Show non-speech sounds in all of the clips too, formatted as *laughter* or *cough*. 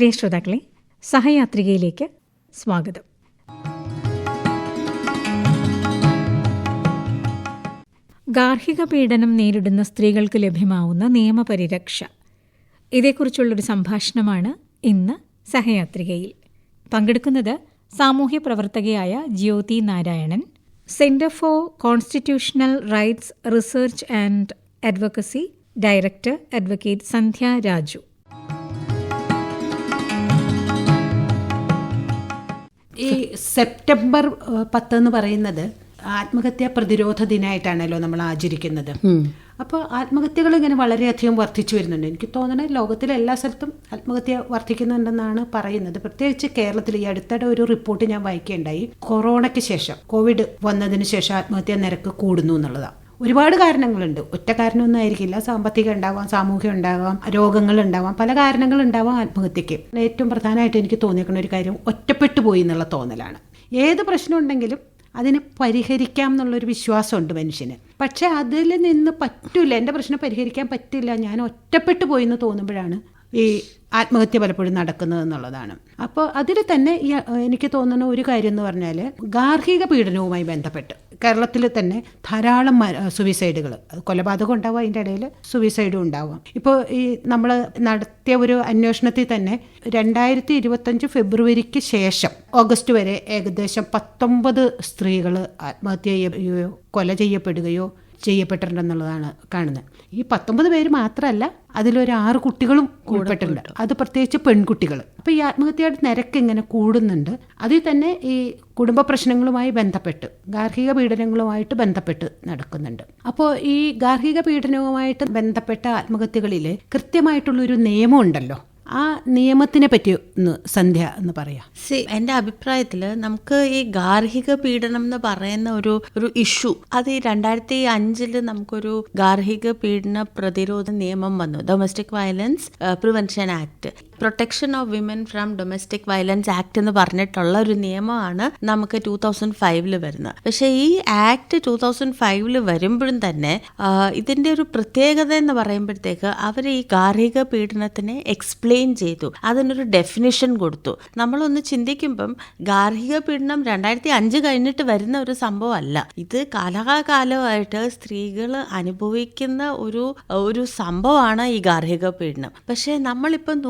പ്രിയ ശ്രോതാക്കളെ സഹയാത്രികയിലേക്ക് സ്വാഗതം. ഗാർഹിക പീഡനം നേരിടുന്ന സ്ത്രീകൾക്ക് ലഭ്യമാവുന്ന നിയമപരിരക്ഷ. ഇതേക്കുറിച്ചുള്ളൊരു സംഭാഷണമാണ് ഇന്ന് സഹയാത്രികയിൽ. പങ്കെടുക്കുന്നത് സാമൂഹ്യ പ്രവർത്തകയായ Jyothi Narayanan centre for constitutional rights research and advocacy director advocate Sandhya Raju. ഈ സെപ്റ്റംബർ പത്ത് എന്ന് പറയുന്നത് ആത്മഹത്യാ പ്രതിരോധ ദിനമായിട്ടാണല്ലോ നമ്മൾ ആചരിക്കുന്നത്. അപ്പോൾ ആത്മഹത്യകൾ ഇങ്ങനെ വളരെയധികം വർദ്ധിച്ചു വരുന്നുണ്ട്. എനിക്ക് തോന്നുന്നത് ലോകത്തിലെ എല്ലാ സ്ഥലത്തും ആത്മഹത്യ വർദ്ധിക്കുന്നുണ്ടെന്നാണ് പറയുന്നത്. പ്രത്യേകിച്ച് കേരളത്തിൽ ഈ അടുത്തിടെ ഒരു റിപ്പോർട്ട് ഞാൻ വായിക്കുകയുണ്ടായി. കൊറോണയ്ക്ക് ശേഷം കോവിഡ് വന്നതിന് ശേഷം ആത്മഹത്യാ നിരക്ക് കൂടുന്നു എന്നുള്ളതാണ്. ഒരുപാട് കാരണങ്ങളുണ്ട്. ഒറ്റ കാരണമൊന്നും ആയിരിക്കില്ല. സാമ്പത്തികം ഉണ്ടാവാം സാമൂഹ്യം ഉണ്ടാവാം രോഗങ്ങൾ ഉണ്ടാവാം പല കാരണങ്ങൾ ഉണ്ടാവാം ആത്മഹത്യക്ക്. ഏറ്റവും പ്രധാനമായിട്ട് എനിക്ക് തോന്നിയിരിക്കുന്ന ഒരു കാര്യം ഒറ്റപ്പെട്ടു പോയി എന്നുള്ള തോന്നലാണ്. ഏത് പ്രശ്നം ഉണ്ടെങ്കിലും അതിനെ പരിഹരിക്കാം എന്നുള്ളൊരു വിശ്വാസമുണ്ട് മനുഷ്യന്. പക്ഷേ അതിൽ നിന്ന് പറ്റില്ല എന്റെ പ്രശ്നം പരിഹരിക്കാൻ പറ്റില്ല. ഞാൻ ഒറ്റപ്പെട്ടു പോയി എന്ന് തോന്നുമ്പോഴാണ് ഈ ആത്മഹത്യ പലപ്പോഴും നടക്കുന്നത് എന്നുള്ളതാണ്. അപ്പോൾ അതിൽ തന്നെ എനിക്ക് തോന്നുന്ന ഒരു കാര്യം എന്ന് പറഞ്ഞാൽ ഗാർഹിക പീഡനവുമായി ബന്ധപ്പെട്ട് കേരളത്തിൽ തന്നെ ധാരാളം സുവിസൈഡുകൾ കൊലപാതകം ഉണ്ടാവും അതിന്റെ ഇടയിൽ സുവിസൈഡും ഉണ്ടാവും. ഇപ്പോൾ ഈ നമ്മൾ നടത്തിയ ഒരു അന്വേഷണത്തിൽ തന്നെ രണ്ടായിരത്തി ഇരുപത്തഞ്ച് ഫെബ്രുവരിക്ക് ശേഷം ഓഗസ്റ്റ് വരെ ഏകദേശം പത്തൊമ്പത് സ്ത്രീകൾ ആത്മഹത്യ ചെയ്യുകയോ കൊല ചെയ്യപ്പെടുകയോ ചെയ്യപ്പെട്ടിട്ടുണ്ടെന്നുള്ളതാണ് കാണുന്നത്. ഈ പത്തൊമ്പത് പേര് മാത്രമല്ല അതിലൊരു ആറ് കുട്ടികളും ഉൾപ്പെട്ടിട്ടുണ്ട്. അത് പ്രത്യേകിച്ച് പെൺകുട്ടികൾ. അപ്പോൾ ഈ ആത്മഹത്യയുടെ നിരക്ക് ഇങ്ങനെ കൂടുന്നുണ്ട്. അതിൽ തന്നെ ഈ കുടുംബ പ്രശ്നങ്ങളുമായി ബന്ധപ്പെട്ട് ഗാർഹിക പീഡനങ്ങളുമായിട്ട് ബന്ധപ്പെട്ട് നടക്കുന്നുണ്ട്. അപ്പോൾ ഈ ഗാർഹിക പീഡനവുമായിട്ട് ബന്ധപ്പെട്ട ആത്മഹത്യകളിൽ കൃത്യമായിട്ടുള്ളൊരു നിയമം ഉണ്ടല്ലോ. ആ നിയമത്തിനെ പറ്റി ഒന്ന് സന്ധ്യ എന്ന് പറയാ. സി എന്റെ അഭിപ്രായത്തിൽ നമുക്ക് ഈ ഗാർഹിക പീഡനം എന്ന് പറയുന്ന ഒരു ഒരു ഇഷ്യൂ അത് ഈ രണ്ടായിരത്തി അഞ്ചിൽ നമുക്കൊരു ഗാർഹിക പീഡന പ്രതിരോധ നിയമം വന്നു. Domestic violence prevention act protection of women from domestic violence act എന്ന് പറഞ്ഞിട്ടുള്ള ഒരു നിയമമാണ് നമുക്ക് ടൂ തൗസൻഡ് ഫൈവിൽ വരുന്നത്. പക്ഷേ ഈ ആക്ട് ടൂ തൗസൻഡ് ഫൈവിൽ വരുമ്പോഴും തന്നെ ഇതിന്റെ ഒരു പ്രത്യേകത എന്ന് പറയുമ്പോഴത്തേക്ക് അവർ ഈ ഗാർഹിക പീഡനത്തിനെ എക്സ്പ്ലെയിൻ ചെയ്തു. അതിനൊരു ഡെഫിനിഷൻ കൊടുത്തു. നമ്മളൊന്ന് ചിന്തിക്കുമ്പം ഗാർഹിക പീഡനം രണ്ടായിരത്തി അഞ്ച് കഴിഞ്ഞിട്ട് വരുന്ന ഒരു സംഭവമല്ല. ഇത് കാലാകാലമായിട്ട് സ്ത്രീകൾ അനുഭവിക്കുന്ന ഒരു ഒരു സംഭവമാണ് ഈ ഗാർഹിക പീഡനം. പക്ഷെ നമ്മളിപ്പം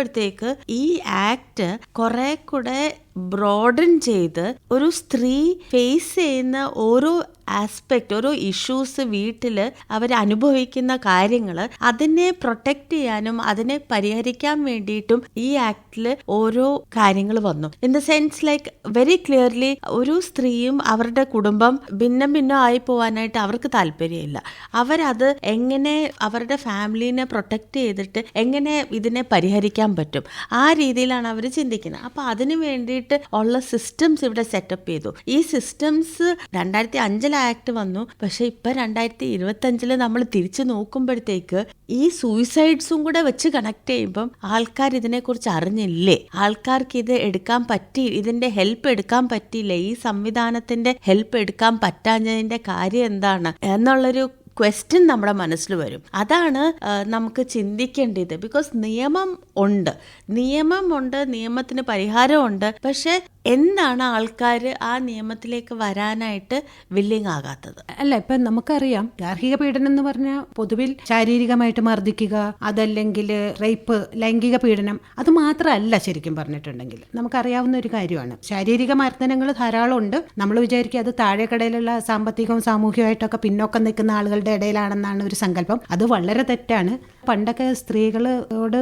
നോക്കുമ്പോഴത്തേക്ക് ഈ ആക്ട് കുറെ കൂടെ ബ്രോഡൻ ചെയ്ത് ഒരു സ്ത്രീ ഫേസ് ചെയ്യുന്ന ഓരോ ആസ്പെക്ട് ഓരോ ഇഷ്യൂസ് വീട്ടിൽ അവർ അനുഭവിക്കുന്ന കാര്യങ്ങൾ അതിനെ പ്രൊട്ടക്റ്റ് ചെയ്യാനും അതിനെ പരിഹരിക്കാൻ വേണ്ടിയിട്ടും ഈ ആക്ടിൽ ഓരോ കാര്യങ്ങൾ വന്നു. In the sense like very clearly ഒരു സ്ത്രീയും അവരുടെ കുടുംബം ഭിന്നം ആയി പോവാനായിട്ട് അവർക്ക് താല്പര്യമില്ല. അവരത് എങ്ങനെ അവരുടെ ഫാമിലിനെ പ്രൊട്ടക്റ്റ് ചെയ്തിട്ട് എങ്ങനെ ഇതിനെ പരിഹരിക്കാൻ പറ്റും? ആ രീതിയിലാണ് അവർ ചിന്തിക്കുന്നത്. അപ്പോൾ അതിനു അതിന് വേണ്ടിയിട്ട് ഉള്ള സിസ്റ്റംസ് ഇവിടെ സെറ്റപ്പ് ചെയ്തു. ഈ സിസ്റ്റംസ് രണ്ടായിരത്തി അഞ്ചിൽ ആക്ട് വന്നു. പക്ഷെ ഇപ്പൊ രണ്ടായിരത്തി ഇരുപത്തി അഞ്ചിൽ നമ്മൾ തിരിച്ചു നോക്കുമ്പോഴത്തേക്ക് ഈ സൂയിസൈഡ്സും കൂടെ വെച്ച് കണക്ട് ചെയ്യുമ്പം ആൾക്കാർ ഇതിനെക്കുറിച്ച് അറിഞ്ഞില്ലേ? ആൾക്കാർക്ക് ഇത് എടുക്കാൻ പറ്റി ഇതിന്റെ ഹെൽപ്പ് എടുക്കാൻ പറ്റിയില്ല? ഈ സംവിധാനത്തിന്റെ ഹെൽപ്പ് എടുക്കാൻ പറ്റാഞ്ഞതിന്റെ കാര്യം എന്താണ്? എന്നുള്ളൊരു ക്വസ്റ്റ്യൻ നമ്മുടെ മനസ്സിൽ വരും. അതാണ് നമുക്ക് ചിന്തിക്കേണ്ടത്. ബിക്കോസ് നിയമം ഉണ്ട്. നിയമം ഉണ്ട് നിയമത്തിന് പരിഹാരമുണ്ട് പക്ഷെ എന്താണ് ആൾക്കാർ ആ നിയമത്തിലേക്ക് വരാനായിട്ട് വില്ലിങ് ആകാത്തത്? അല്ല ഇപ്പൊ നമുക്കറിയാം ഗാർഹിക പീഡനം എന്ന് പറഞ്ഞാൽ പൊതുവിൽ ശാരീരികമായിട്ട് മർദ്ദിക്കുക അതല്ലെങ്കിൽ റേപ്പ് ലൈംഗിക പീഡനം അത് മാത്രമല്ല ശരിക്കും പറഞ്ഞിട്ടുണ്ടെങ്കിൽ. നമുക്കറിയാവുന്ന ഒരു കാര്യമാണ് ശാരീരിക മർദ്ദനങ്ങൾ ധാരാളം ഉണ്ട്. നമ്മൾ വിചാരിക്കുക അത് താഴെക്കടയിലുള്ള സാമ്പത്തികവും സാമൂഹികമായിട്ടൊക്കെ പിന്നോക്കം നിൽക്കുന്ന ആളുകളുടെ ഇടയിലാണെന്നാണ് ഒരു സങ്കല്പം. അത് വളരെ തെറ്റാണ്. പണ്ടൊക്കെ സ്ത്രീകളോട്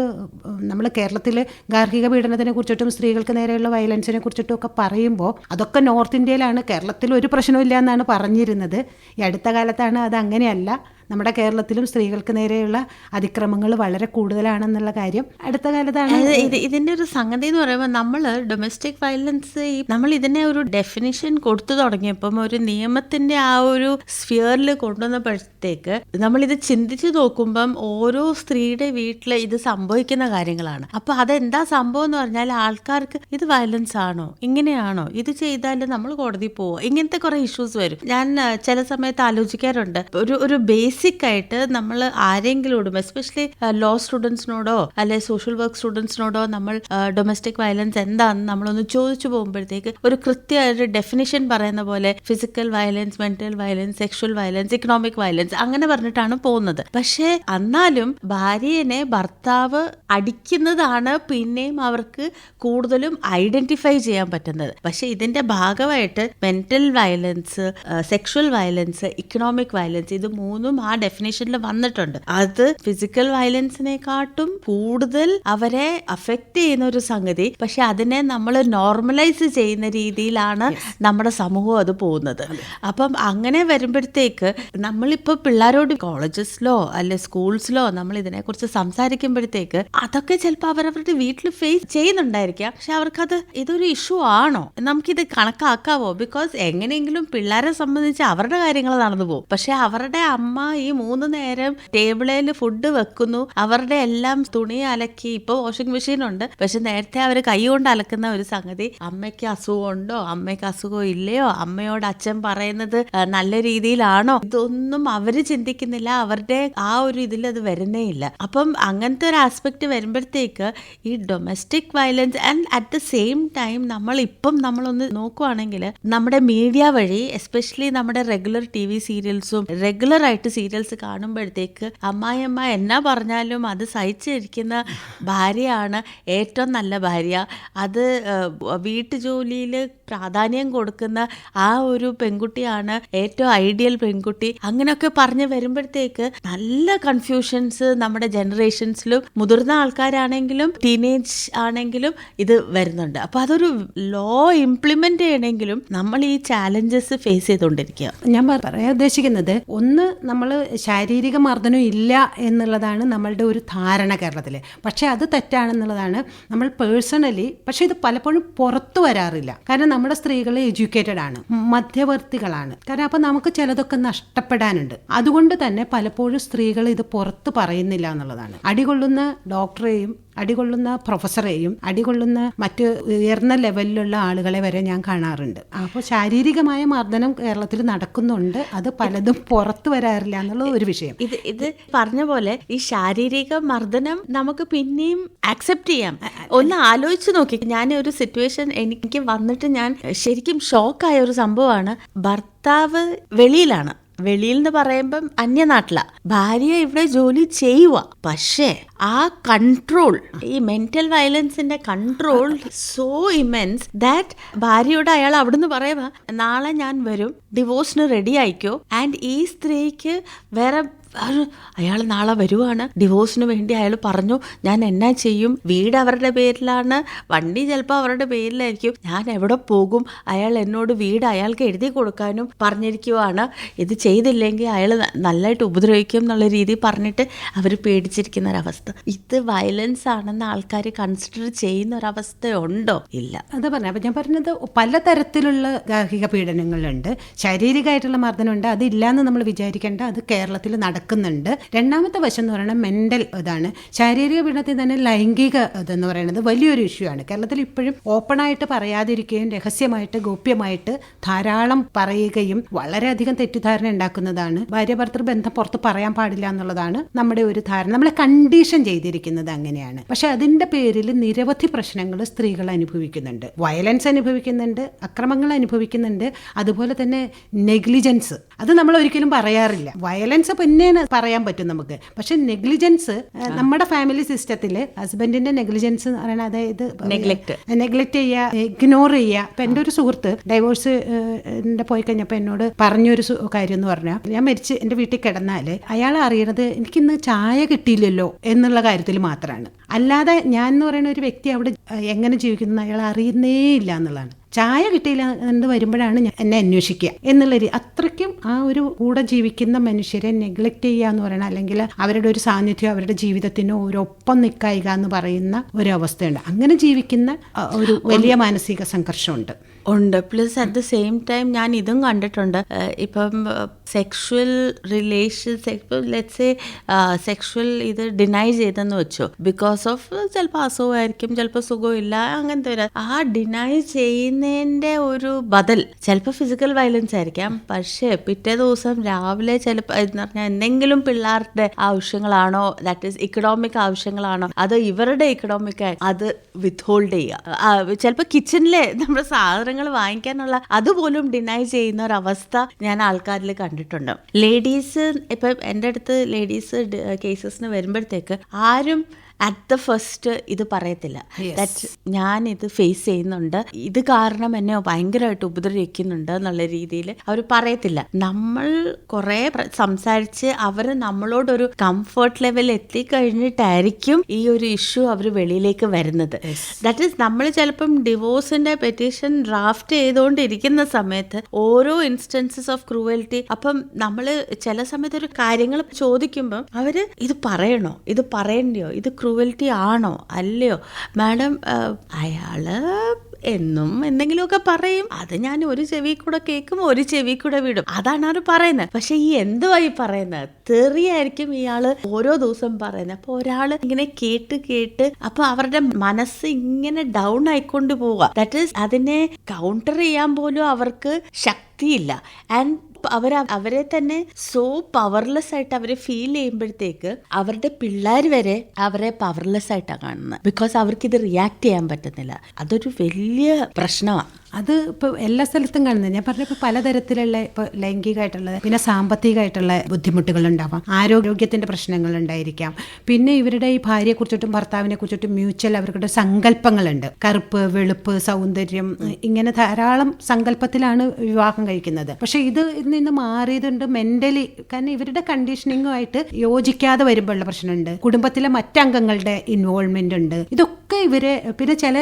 നമ്മൾ കേരളത്തിൽ ഗാർഹിക പീഡനത്തിനെ കുറിച്ചിട്ടും സ്ത്രീകൾക്ക് നേരെയുള്ള വയലൻസിനെ കുറിച്ചിട്ടും ഒക്കെ പറയുമ്പോൾ അതൊക്കെ നോർത്ത് ഇന്ത്യയിലാണ്. കേരളത്തിൽ ഒരു പ്രശ്നമില്ല എന്നാണ് പറഞ്ഞിരുന്നത്. ഈ അടുത്ത കാലത്താണ് അത് അങ്ങനെയല്ല. നമ്മുടെ കേരളത്തിലും സ്ത്രീകൾക്ക് നേരെയുള്ള അതിക്രമങ്ങൾ വളരെ കൂടുതലാണെന്നുള്ള കാര്യം. അടുത്ത കാലത്താണ് ഇത് ഇത് ഇതിന്റെ ഒരു സംഗതി എന്ന് പറയുമ്പോൾ നമ്മൾ ഡൊമസ്റ്റിക് വയലൻസ് നമ്മൾ ഇതിനെ ഒരു ഡെഫിനിഷൻ കൊടുത്തു തുടങ്ങിയപ്പം ഒരു നിയമത്തിന്റെ ആ ഒരു സ്ഫിയറിൽ കൊണ്ടുവന്നപ്പോഴത്തേക്ക് നമ്മൾ ഇത് ചിന്തിച്ചു നോക്കുമ്പം ഓരോ സ്ത്രീയുടെ വീട്ടിൽ ഇത് സംഭവിക്കുന്ന കാര്യങ്ങളാണ്. അപ്പൊ അതെന്താ സംഭവം എന്ന് പറഞ്ഞാൽ ആൾക്കാർക്ക് ഇത് വയലൻസ് ആണോ? ഇങ്ങനെയാണോ? ഇത് ചെയ്താൽ നമ്മൾ കോടതി പോവുക ഇങ്ങനത്തെ കുറെ ഇഷ്യൂസ് വരും. ഞാൻ ചില സമയത്ത് ആലോചിക്കാറുണ്ട്. ഒരു ഒരു ബേസിക് ബേസിക് ആയിട്ട് നമ്മൾ ആരെങ്കിലോടും എസ്പെഷ്യലി ലോ സ്റ്റുഡൻസിനോടോ അല്ലെ സോഷ്യൽ വർക്ക് സ്റ്റുഡൻസിനോടോ നമ്മൾ ഡൊമസ്റ്റിക് വയലൻസ് എന്താണെന്ന് നമ്മളൊന്ന് ചോദിച്ചു പോകുമ്പോഴത്തേക്ക് ഒരു കൃത്യമായ ഒരു ഡെഫിനിഷൻ പറയുന്ന പോലെ physical violence mental violence sexual violence economic violence അങ്ങനെ പറഞ്ഞിട്ടാണ് പോകുന്നത്. പക്ഷേ എന്നാലും ഭാര്യനെ ഭർത്താവ് അടിക്കുന്നതാണ് പിന്നെയും അവർക്ക് കൂടുതലും ഐഡന്റിഫൈ ചെയ്യാൻ പറ്റുന്നത്. പക്ഷെ ഇതിന്റെ ഭാഗമായിട്ട് mental violence sexual violence economic violence ഇത് മൂന്നും ഡെഫിനേഷനിൽ വന്നിട്ടുണ്ട്. അത് ഫിസിക്കൽ വയലൻസിനെക്കാട്ടും കൂടുതൽ അവരെ അഫക്റ്റ് ചെയ്യുന്ന ഒരു സംഗതി. പക്ഷെ അതിനെ നമ്മൾ നോർമലൈസ് ചെയ്യുന്ന രീതിയിലാണ് നമ്മുടെ സമൂഹം അത് പോകുന്നത്. അപ്പം അങ്ങനെ വരുമ്പോഴത്തേക്ക് നമ്മളിപ്പോൾ പിള്ളേരോട് കോളേജസിലോ അല്ലെ സ്കൂൾസിലോ നമ്മൾ ഇതിനെക്കുറിച്ച് സംസാരിക്കുമ്പോഴത്തേക്ക് അതൊക്കെ ചിലപ്പോൾ അവരവരുടെ വീട്ടിൽ ഫേസ് ചെയ്യുന്നുണ്ടായിരിക്കാം. പക്ഷെ അവർക്കത് ഇതൊരു ഇഷ്യൂ ആണോ? നമുക്കിത് കണക്കാക്കാവോ? ബിക്കോസ് എങ്ങനെയെങ്കിലും പിള്ളേരെ സംബന്ധിച്ച് അവരുടെ കാര്യങ്ങൾ നടന്നു പോകും. പക്ഷെ അവരുടെ അമ്മ ഈ മൂന്ന് നേരം ടേബിളിൽ ഫുഡ് വെക്കുന്നു. അവരുടെ എല്ലാം തുണി അലക്കി. ഇപ്പോൾ വാഷിംഗ് മെഷീൻ ഉണ്ട്. പക്ഷെ നേരത്തെ അവർ കൈ കൊണ്ട് അലക്കുന്ന ഒരു സംഗതി അമ്മയ്ക്ക് അസുഖമുണ്ടോ അമ്മയ്ക്ക് അസുഖം ഇല്ലയോ? അമ്മയോട് അച്ഛൻ പറയുന്നത് നല്ല രീതിയിലാണോ? ഇതൊന്നും അവർ ചിന്തിക്കുന്നില്ല. അവരുടെ ആ ഒരു ഇതിൽ അത് വരുന്നേ ഇല്ല. അപ്പം അങ്ങനത്തെ ഒരു ആസ്പെക്ട് വരുമ്പോഴത്തേക്ക് ഈ domestic violence and at the same time നമ്മൾ ഇപ്പം നമ്മളൊന്ന് നോക്കുവാണെങ്കിൽ നമ്മുടെ മീഡിയ വഴി എസ്പെഷ്യലി നമ്മുടെ റെഗുലർ ടി വി സീരിയൽസും റെഗുലർ ആയിട്ട് സീരിയൽസ് കാണുമ്പോഴത്തേക്ക് അമ്മായിയമ്മ എന്നാ പറഞ്ഞാലും അത് സഹിച്ചിരിക്കുന്ന ഭാര്യയാണ് ഏറ്റവും നല്ല ഭാര്യ. അത് വീട്ടുജോലിയിൽ പ്രാധാന്യം കൊടുക്കുന്ന ആ ഒരു പെൺകുട്ടിയാണ് ഏറ്റവും ഐഡിയൽ പെൺകുട്ടി. അങ്ങനെയൊക്കെ പറഞ്ഞു വരുമ്പോഴത്തേക്ക് നല്ല കൺഫ്യൂഷൻസ് നമ്മുടെ ജനറേഷൻസിലും മുതിർന്ന ആൾക്കാരാണെങ്കിലും ടീനേജ് ആണെങ്കിലും ഇത് വരുന്നുണ്ട്. അപ്പൊ അതൊരു ലോ ഇംപ്ലിമെന്റ് ചെയ്യണമെങ്കിലും നമ്മൾ ഈ ചാലഞ്ചസ് ഫേസ് ചെയ്തുകൊണ്ടിരിക്കുക. ഞാൻ പറ- പറയാൻ ഉദ്ദേശിക്കുന്നത് ഒന്ന് നമ്മൾ ശാരീരിക മർദ്ദനം ഇല്ല എന്നുള്ളതാണ് നമ്മളുടെ ഒരു ധാരണ കേരളത്തിൽ പക്ഷേ അത് തെറ്റാണെന്നുള്ളതാണ് നമ്മൾ പേഴ്സണലി പക്ഷേ ഇത് പലപ്പോഴും പുറത്തു വരാറില്ല. കാരണം നമ്മുടെ സ്ത്രീകൾ എഡ്യൂക്കേറ്റഡ് ആണ്. മധ്യവർത്തികളാണ്. കാരണം അപ്പം നമുക്ക് ചിലതൊക്കെ നഷ്ടപ്പെടാനുണ്ട്. അതുകൊണ്ട് തന്നെ പലപ്പോഴും സ്ത്രീകൾ ഇത് പുറത്ത് പറയുന്നില്ല എന്നുള്ളതാണ്. അടികൊള്ളുന്ന ഡോക്ടറെയും അടികൊള്ളുന്ന പ്രൊഫസറെയും അടികൊള്ളുന്ന മറ്റ് ഉയർന്ന ലെവലിലുള്ള ആളുകളെ വരെ ഞാൻ കാണാറുണ്ട്. അപ്പോൾ ശാരീരികമായ മർദ്ദനം കേരളത്തിൽ നടക്കുന്നുണ്ട്. അത് പലതും പുറത്തു വരാറില്ല എന്നുള്ള ഒരു വിഷയം. ഇത് ഇത് പറഞ്ഞ പോലെ ഈ ശാരീരിക മർദ്ദനം നമുക്ക് പിന്നെയും ആക്സെപ്റ്റ് ചെയ്യാം. ഒന്ന് ആലോചിച്ച് നോക്കി. ഞാൻ ഒരു സിറ്റുവേഷൻ എനിക്ക് വന്നിട്ട് ഞാൻ ശരിക്കും ഷോക്കായ ഒരു സംഭവമാണ്. ഭർത്താവ് വെളിയിലാണ്. വെളിയിൽ എന്ന് പറയുമ്പം അന്യനാട്ടില. ഭാര്യ ഇവിടെ ജോലി ചെയ്യുക പക്ഷേ ആ കൺട്രോൾ ഈ മെന്റൽ വയലൻസിന്റെ കൺട്രോൾ സോ ഇമെൻസ് ദാറ്റ് ഭാര്യയോട് അയാൾ അവിടുന്ന് പറയുക നാളെ ഞാൻ വരും ഡിവോഴ്സിന് റെഡി ആയിക്കോ. ആൻഡ് ഈ സ്ത്രീക്ക് വേറെ അയാൾ നാളെ വരുവാണ്. ഡിവോഴ്സിന് വേണ്ടി അയാൾ പറഞ്ഞു ഞാൻ എന്നാ ചെയ്യും? വീട് അവരുടെ പേരിലാണ്. വണ്ടി ചിലപ്പോൾ അവരുടെ പേരിലായിരിക്കും. ഞാൻ എവിടെ പോകും? അയാൾ എന്നോട് വീട് അയാൾക്ക് എഴുതി കൊടുക്കാനും പറഞ്ഞിരിക്കുവാണ്. ഇത് ചെയ്തില്ലെങ്കിൽ അയാൾ നല്ലതായിട്ട് ഉപദ്രവിക്കും എന്നുള്ള രീതി പറഞ്ഞിട്ട് അവർ പേടിച്ചിരിക്കുന്ന ഒരവസ്ഥ ഇത് വയലൻസ് ആണെന്ന് ആൾക്കാർ കൺസിഡർ ചെയ്യുന്ന ഒരവസ്ഥ ഉണ്ടോ ഇല്ല. അത് പറഞ്ഞു അപ്പം ഞാൻ പറഞ്ഞത് പലതരത്തിലുള്ള ഗാർഹിക പീഡനങ്ങളുണ്ട്. ശാരീരികമായിട്ടുള്ള മർദ്ദനമുണ്ട്. അതില്ലാന്ന് നമ്മൾ വിചാരിക്കേണ്ട. അത് കേരളത്തിൽ നടക്കുന്നുണ്ട്. രണ്ടാമത്തെ വശം എന്ന് പറയുന്നത് മെന്റൽ ഇതാണ്. ശാരീരിക പീഡനത്തിൽ തന്നെ ലൈംഗിക ഇതെന്ന് പറയുന്നത് വലിയൊരു ഇഷ്യൂ ആണ്. കേരളത്തിൽ ഇപ്പോഴും ഓപ്പണായിട്ട് പറയാതിരിക്കുകയും രഹസ്യമായിട്ട് ഗോപ്യമായിട്ട് ധാരാളം പറയുകയും വളരെയധികം തെറ്റിദ്ധാരണ ഉണ്ടാക്കുന്നതാണ്. ഭാര്യ ഭർത്തൃ ബന്ധം പുറത്ത് പറയാൻ പാടില്ല എന്നുള്ളതാണ് നമ്മുടെ ഒരു ധാരണ. നമ്മളെ കണ്ടീഷൻ ചെയ്തിരിക്കുന്നത് അങ്ങനെയാണ്. പക്ഷെ അതിന്റെ പേരിൽ നിരവധി പ്രശ്നങ്ങൾ സ്ത്രീകൾ അനുഭവിക്കുന്നുണ്ട്. വയലൻസ് അനുഭവിക്കുന്നുണ്ട് അക്രമങ്ങൾ അനുഭവിക്കുന്നുണ്ട്. അതുപോലെ തന്നെ നെഗ്ലിജൻസ് അത് നമ്മൾ ഒരിക്കലും പറയാറില്ല. വയലൻസ് പിന്നെ പറയാൻ പറ്റും നമുക്ക്. പക്ഷെ നെഗ്ലിജൻസ് നമ്മുടെ ഫാമിലി സിസ്റ്റത്തിൽ ഹസ്ബൻഡിന്റെ നെഗ്ലിജൻസ് എന്ന് പറയുന്നത് അതായത് നെഗ്ലക്ട് നെഗ്ലക്ട് ചെയ്യുക ഇഗ്നോർ ചെയ്യുക. ഇപ്പൊ എന്റെ ഒരു സുഹൃത്ത് ഡൈവോഴ്സ് പോയി കഴിഞ്ഞപ്പോൾ എന്നോട് പറഞ്ഞൊരു കാര്യം എന്ന് പറഞ്ഞാൽ ഞാൻ മരിച്ച് എന്റെ വീട്ടിൽ കിടന്നാൽ അയാൾ അറിയണത് എനിക്കിന്ന് ചായ കിട്ടിയില്ലല്ലോ എന്നുള്ള കാര്യത്തിൽ മാത്രമാണ് അല്ലാതെ ഞാൻ എന്ന് പറയുന്ന ഒരു വ്യക്തി അവിടെ എങ്ങനെ ജീവിക്കുന്നു അയാൾ അറിയുന്നേ ഇല്ല എന്നുള്ളതാണ്. ചായ കിട്ടിയില്ല എന്ന് വരുമ്പോഴാണ് ഞാൻ എന്നെ അന്വേഷിക്കുക. എന്നുള്ള അത്രയ്ക്കും ആ ഒരു കൂടെ ജീവിക്കുന്ന മനുഷ്യരെ നെഗ്ലക്ട് ചെയ്യുക എന്ന് പറയണം അല്ലെങ്കിൽ അവരുടെ ഒരു സാന്നിധ്യം അവരുടെ ജീവിതത്തിന് ഒരൊപ്പം നിൽക്കായിക എന്ന് പറയുന്ന ഒരു അവസ്ഥയുണ്ട് അങ്ങനെ ജീവിക്കുന്ന ഒരു വലിയ മാനസിക സംഘർഷമുണ്ട്. ഉണ്ട്. Plus at the same time ഞാൻ ഇതും കണ്ടിട്ടുണ്ട്. ഇപ്പം സെക്ഷൽ റിലേഷൻസ് ലെറ്റ്സ് സെക്ഷൽ ഇത് ഡിനൈ ചെയ്തെന്ന് വെച്ചു. ബിക്കോസ് ഓഫ് ചിലപ്പോൾ അസുഖമായിരിക്കും ചിലപ്പോൾ സുഖമില്ല അങ്ങനത്തെ ഒരു ആ ഡിനൈ ചെയ്യുന്നതിന്റെ ഒരു ബദൽ. ചിലപ്പോൾ ഫിസിക്കൽ വയലൻസ് ആയിരിക്കാം. പക്ഷേ പിറ്റേ ദിവസം രാവിലെ ചിലപ്പോൾ എന്ന് പറഞ്ഞാൽ എന്തെങ്കിലും പിള്ളേരുടെ ആവശ്യങ്ങളാണോ ദാറ്റ് ഈസ് ഇക്കണോമിക് ആവശ്യങ്ങളാണോ അത് ഇവരുടെ ഇക്കണോമിക് അത് വിത്ത് ഹോൾഡ് ചെയ്യുക ചിലപ്പോൾ കിച്ചണിലെ നമ്മുടെ സാധനങ്ങൾ വാങ്ങിക്കാനുള്ള അതുപോലും ഡിനൈ ചെയ്യുന്ന ഒരു അവസ്ഥ ഞാൻ ആൾക്കാരിൽ കണ്ടിട്ടുണ്ട്. ലേഡീസ് ഇപ്പം എന്റെ അടുത്ത് ലേഡീസ് കേസസിന് വരുമ്പോഴത്തേക്ക് ആരും അറ്റ് ദ ഫസ്റ്റ് ഇത് പറയത്തില്ല. ദാറ്റ് ഞാൻ ഇത് ഫേസ് ചെയ്യുന്നുണ്ട്. ഇത് കാരണം എന്നെ ഭയങ്കരമായിട്ട് ഉപദ്രവിക്കുന്നുണ്ട് എന്നുള്ള രീതിയിൽ അവർ പറയത്തില്ല. നമ്മൾ കുറെ സംസാരിച്ച് അവർ നമ്മളോടൊരു കംഫർട്ട് ലെവൽ എത്തിക്കഴിഞ്ഞിട്ടായിരിക്കും ഈ ഒരു ഇഷ്യൂ അവർ വെളിയിലേക്ക് വരുന്നത്. ദാറ്റ് ഈസ് നമ്മൾ ചിലപ്പം ഡിവോഴ്സിന്റെ പെറ്റീഷൻ ഡ്രാഫ്റ്റ് ചെയ്തുകൊണ്ടിരിക്കുന്ന സമയത്ത് ഓരോ ഇൻസ്റ്റൻസസ് ഓഫ് ക്രൂവൽറ്റി അപ്പം നമ്മൾ ചില സമയത്ത് ഒരു കാര്യങ്ങൾ ചോദിക്കുമ്പം അവർ ഇത് പറയണോ? ഇത് പറയണ്ടയോ? ഇത് ക്രൂവൽറ്റി ആണോ? അല്ലയോ? മാഡം അയാൾ എന്നും എന്തെങ്കിലുമൊക്കെ പറയും. അത് ഞാൻ ഒരു ചെവി കൂടെ കേൾക്കും ഒരു ചെവി കൂടെ വിടും. അതാണ് അവർ പറയുന്നത്. പക്ഷെ ഈ എന്തുവായി പറയുന്നത്? തെറിയായിരിക്കും ഇയാൾ ഓരോ ദിവസം പറയുന്നത്. അപ്പൊ ഒരാൾ ഇങ്ങനെ കേട്ട് കേട്ട് അപ്പൊ അവരുടെ മനസ്സ് ഇങ്ങനെ ഡൗൺ ആയിക്കൊണ്ട് പോവുക ദാറ്റ് ഈസ് അതിനെ കൗണ്ടർ ചെയ്യാൻ പോലും അവർക്ക് ശക്തിയില്ല. ആൻഡ് അവർ അവരെ തന്നെ സോ പവർലെസ് ആയിട്ട് അവരെ ഫീൽ ചെയ്യുമ്പോഴത്തേക്ക് അവരുടെ പിള്ളേർ വരെ അവരെ പവർലെസ് ആയിട്ടാണ് കാണുന്നത് ബിക്കോസ് അവർക്ക് ഇത് റിയാക്ട് ചെയ്യാൻ പറ്റുന്നില്ല. അതൊരു വലിയ പ്രശ്നമാണ് അത് ഇപ്പൊ എല്ലാ സ്ഥലത്തും കാണുന്നത്. ഞാൻ പറഞ്ഞപ്പോൾ പലതരത്തിലുള്ള ഇപ്പോൾ ലൈംഗികമായിട്ടുള്ള പിന്നെ സാമ്പത്തികമായിട്ടുള്ള ബുദ്ധിമുട്ടുകൾ ഉണ്ടാവാം ആരോഗ്യത്തിന്റെ പ്രശ്നങ്ങൾ ഉണ്ടായിരിക്കാം പിന്നെ ഇവരുടെ ഈ ഭാര്യയെക്കുറിച്ചിട്ടും ഭർത്താവിനെ കുറിച്ചിട്ടും മ്യൂച്വൽ അവരുടെ സങ്കല്പങ്ങളുണ്ട്. കറുപ്പ് വെളുപ്പ് സൗന്ദര്യം ഇങ്ങനെ ധാരാളം സങ്കല്പത്തിലാണ് വിവാഹം കഴിക്കുന്നത്. പക്ഷേ ഇത് നിന്ന് മാറിയതുണ്ട് മെന്റലി കാരണം ഇവരുടെ കണ്ടീഷനിങ്ങുമായിട്ട് യോജിക്കാതെ വരുമ്പോഴുള്ള പ്രശ്നമുണ്ട്. കുടുംബത്തിലെ മറ്റംഗങ്ങളുടെ ഇൻവോൾവ്മെന്റ് ഉണ്ട്. ഇതൊക്കെ ഇവരെ പിന്നെ ചില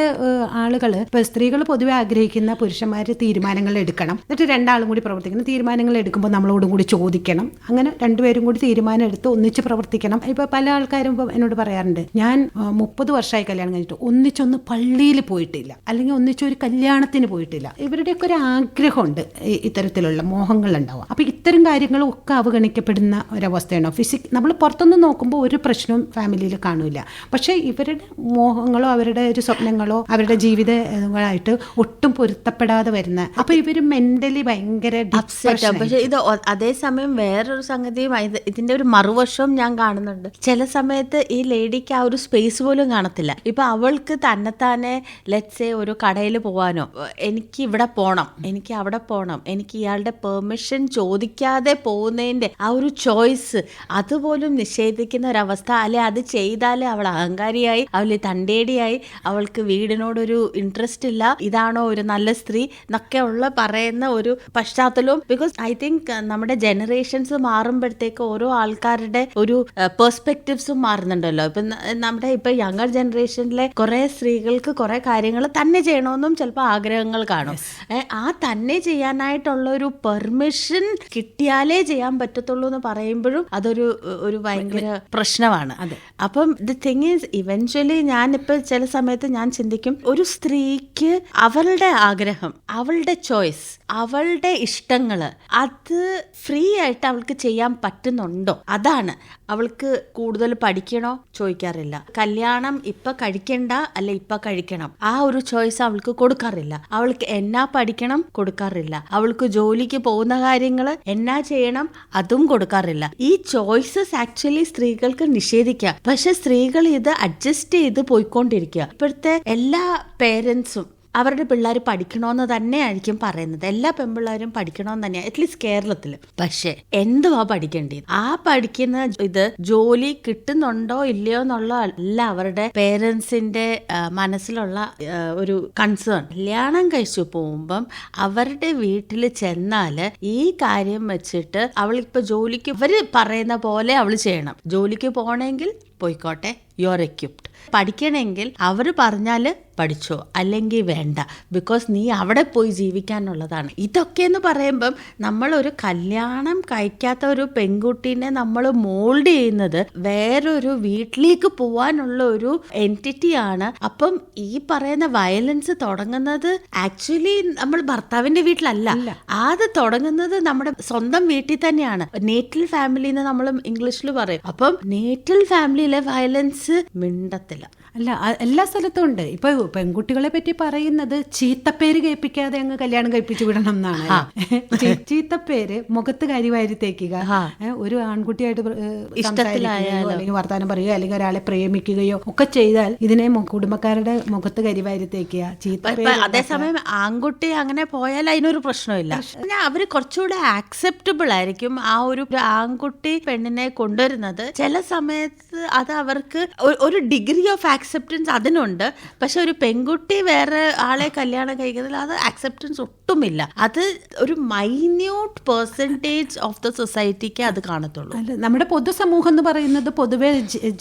ആളുകൾ ഇപ്പൊ സ്ത്രീകൾ പൊതുവെ ആഗ്രഹിക്കുന്ന പുരുഷന്മാർ തീരുമാനങ്ങൾ എടുക്കണം. എന്നിട്ട് രണ്ടാളും കൂടി പ്രവർത്തിക്കണം. തീരുമാനങ്ങൾ എടുക്കുമ്പോൾ നമ്മളോടും കൂടി ചോദിക്കണം. അങ്ങനെ രണ്ടുപേരും കൂടി തീരുമാനം എടുത്ത് ഒന്നിച്ച് പ്രവർത്തിക്കണം. ഇപ്പൊ പല ആൾക്കാരും ഇപ്പൊ എന്നോട് പറയാറുണ്ട് ഞാൻ മുപ്പത് വർഷമായി കല്യാണം കഴിഞ്ഞിട്ട് ഒന്നിച്ചൊന്ന് പള്ളിയിൽ പോയിട്ടില്ല. അല്ലെങ്കിൽ ഒന്നിച്ചൊരു കല്യാണത്തിന് പോയിട്ടില്ല. ഇവരുടെയൊക്കെ ഒരു ആഗ്രഹമുണ്ട് ഇത്തരത്തിലുള്ള മോഹങ്ങൾ ഉണ്ടാവും അപ്പൊ ഇത്തരം കാര്യങ്ങളും ഒക്കെ അവഗണിക്കപ്പെടുന്ന ഒരവസ്ഥയാണ് ഫിസിക് നമ്മൾ പുറത്തൊന്നും നോക്കുമ്പോൾ ഒരു പ്രശ്നവും ഫാമിലിയിൽ കാണൂല പക്ഷേ ഇവരുടെ മോഹങ്ങളോ അവരുടെ ഒരു സ്വപ്നങ്ങളോ അവരുടെ ജീവിതങ്ങളായിട്ട് ഒട്ടും പൊരുത്തപ്പെടാതെ വരുന്ന. അപ്പൊ ഇവർ മെന്റലി ഭയങ്കര പക്ഷെ ഇത് അതേസമയം വേറൊരു സംഗതിയും ഇതിന്റെ ഒരു മറുവശവും ഞാൻ കാണുന്നുണ്ട്. ചില സമയത്ത് ഈ ലേഡിക്ക് ആ ഒരു സ്പേസ് പോലും കാണത്തില്ല. ഇപ്പൊ അവൾക്ക് തന്നെത്താനെ ലെറ്റ്സേ ഒരു കടയിൽ പോവാനോ എനിക്ക് ഇവിടെ പോണം എനിക്ക് അവിടെ പോണം എനിക്ക് ഇയാളുടെ പെർമിഷൻ ചോദിക്കാതെ പോകുന്നതിന്റെ ആ ഒരു ചോയ്സ് അതുപോലും നിഷേധിക്കുന്ന ഒരവസ്ഥ. അല്ലെ അത് ചെയ്താലേ അവൾ അഹങ്കാരിയായി അവൾ തണ്ടേടിയായി അവൾക്ക് വീടിനോടൊരു ഇൻട്രസ്റ്റ് ഇല്ല. ഇതാണോ ഒരു നല്ല സ്ത്രീ എന്നൊക്കെ ഉള്ള പറയുന്ന ഒരു പശ്ചാത്തലവും ബിക്കോസ് ഐ തിങ്ക് നമ്മുടെ ജനറേഷൻസ് മാറുമ്പോഴത്തേക്ക് ഓരോ ആൾക്കാരുടെ ഒരു പെർസ്പെക്റ്റീവ്സും മാറുന്നുണ്ടല്ലോ. ഇപ്പൊ നമ്മുടെ ഇപ്പൊ യങ്ങർ ജനറേഷനിലെ കുറെ സ്ത്രീകൾക്ക് കുറെ കാര്യങ്ങൾ തന്നെ ചെയ്യണമെന്നും ചിലപ്പോൾ ആഗ്രഹങ്ങൾ കാണും. ആ തന്നെ ചെയ്യാനായിട്ടുള്ള ഒരു പെർമിഷൻ കിട്ടിയാലേ ചെയ്യാൻ പറ്റത്തുള്ളൂ എന്ന് പറയുമ്പോഴും അതൊരു ഒരു ഭയങ്കര പ്രശ്നമാണ്. അപ്പം ദി തിങ് ഈസ് ഇവൻച്വലി ഞാനിപ്പോൾ ചില സമയത്ത് ഞാൻ ചിന്തിക്കും ഒരു സ്ത്രീക്ക് അവളുടെ ആഗ്രഹം അവളുടെ ചോയ്സ് അവളുടെ ഇഷ്ടങ്ങൾ അത് ഫ്രീ ആയിട്ട് അവൾക്ക് ചെയ്യാൻ പറ്റുന്നുണ്ടോ? അതാണ്. അവൾക്ക് കൂടുതൽ പഠിക്കണോ? ചോദിക്കാറില്ല. കല്യാണം ഇപ്പൊ കഴിക്കണ്ട അല്ല ഇപ്പൊ കഴിക്കണം? ആ ഒരു ചോയ്സ് അവൾക്ക് കൊടുക്കാറില്ല. അവൾക്ക് എന്നാ പഠിക്കണം? കൊടുക്കാറില്ല. അവൾക്ക് ജോലിക്ക് പോകുന്ന കാര്യങ്ങൾ എന്നാ ചെയ്യണം? അതും കൊടുക്കാറില്ല. ഈ ചോയ്സസ് ആക്ച്വലി സ്ത്രീകൾക്ക് നിഷേധിക്കാം. പക്ഷെ സ്ത്രീകൾ ഇത് അഡ്ജസ്റ്റ് ചെയ്ത് പോയിക്കൊണ്ടിരിക്കുക ഇപ്പോഴത്തെ എല്ലാ പേരൻസും അവരുടെ പിള്ളേർ പഠിക്കണമെന്ന് തന്നെയായിരിക്കും പറയുന്നത്. എല്ലാ പെൺപിള്ളേരും പഠിക്കണമെന്ന് തന്നെയാണ് അറ്റ്ലീസ്റ്റ് കേരളത്തിൽ പക്ഷേ എന്തുവാ പഠിക്കേണ്ടത്? ആ പഠിക്കുന്ന ഇത് ജോലി കിട്ടുന്നുണ്ടോ ഇല്ലയോ എന്നുള്ള അല്ല അവരുടെ പേരൻസിന്റെ മനസ്സിലുള്ള ഒരു കൺസേൺ കല്യാണം കഴിച്ചു പോകുമ്പം അവരുടെ വീട്ടിൽ ചെന്നാൽ ഈ കാര്യം വെച്ചിട്ട് അവളിപ്പോ ജോലിക്ക് ഇവർ പറയുന്ന പോലെ അവൾ ചെയ്യണം. ജോലിക്ക് പോകണമെങ്കിൽ പോയിക്കോട്ടെ യു ആർ എക്യുപ്ഡ് പഠിക്കണമെങ്കിൽ അവർ പറഞ്ഞാൽ പഠിച്ചോ? അല്ലെങ്കിൽ വേണ്ട. ബിക്കോസ് നീ അവിടെ പോയി ജീവിക്കാനുള്ളതാണ്. ഇതൊക്കെ എന്ന് പറയുമ്പം നമ്മൾ ഒരു കല്യാണം കഴിക്കാത്ത ഒരു പെൺകുട്ടീനെ നമ്മൾ മോൾഡ് ചെയ്യുന്നത് വേറൊരു വീട്ടിലേക്ക് പോവാനുള്ള ഒരു എന്റിറ്റി ആണ്. അപ്പം ഈ പറയുന്ന വയലൻസ് തുടങ്ങുന്നത് ആക്ച്വലി നമ്മൾ ഭർത്താവിന്റെ വീട്ടിലല്ല. അത് തുടങ്ങുന്നത് നമ്മുടെ സ്വന്തം വീട്ടിൽ തന്നെയാണ്. നേറ്റൽ ഫാമിലി എന്ന് നമ്മൾ ഇംഗ്ലീഷിൽ പറയും. അപ്പം നേറ്റൽ ഫാമിലിയിലെ വയലൻസ് മിണ്ടത്തില്ല. അല്ല എല്ലാ സ്ഥലത്തും ഉണ്ട്. ഇപ്പൊ പെൺകുട്ടികളെ പറ്റി പറയുന്നത് ചീത്തപ്പേര് കേൾപ്പിക്കാതെ അങ്ങ് കല്യാണം കഴിപ്പിച്ചു വിടണം എന്നാണ്. ചീത്തപ്പേര് മുഖത്ത് കരിവാരി തേക്കുക. ഒരു ആൺകുട്ടിയായിട്ട് അല്ലെങ്കിൽ വർത്താനം പറയുകയോ അല്ലെങ്കിൽ ഒരാളെ പ്രേമിക്കുകയോ ഒക്കെ ചെയ്താൽ ഇതിനെ കുടുംബക്കാരുടെ മുഖത്ത് കരിവാരി തേക്കുക. ചീത്തപ്പേര് അതേസമയം ആൺകുട്ടി അങ്ങനെ പോയാൽ അതിനൊരു പ്രശ്നമില്ല. അവർ കുറച്ചുകൂടെ ആക്സെപ്റ്റബിൾ ആയിരിക്കും ആ ഒരു ആൺകുട്ടി പെണ്ണിനെ കൊണ്ടുവരുന്നത്. ചില സമയത്ത് അത് അവർക്ക് ഒരു ഡിഗ്രി ഓഫ് ആക്സെപ്റ്റൻസ് അതിനുണ്ട്. പക്ഷെ ഒരു പെൺകുട്ടി വേറെ ആളെ കല്യാണം കഴിക്കുന്നതിൽ അത് ആക്സെപ്റ്റൻസ് ഒട്ടുമില്ല. അത് ഒരു മൈന്യൂട്ട് പെർസെന്റേജ് ഓഫ് ദ സൊസൈറ്റിക്ക് അത് കാണത്തുള്ളൂ. അല്ല നമ്മുടെ പൊതുസമൂഹം എന്ന് പറയുന്നത് പൊതുവെ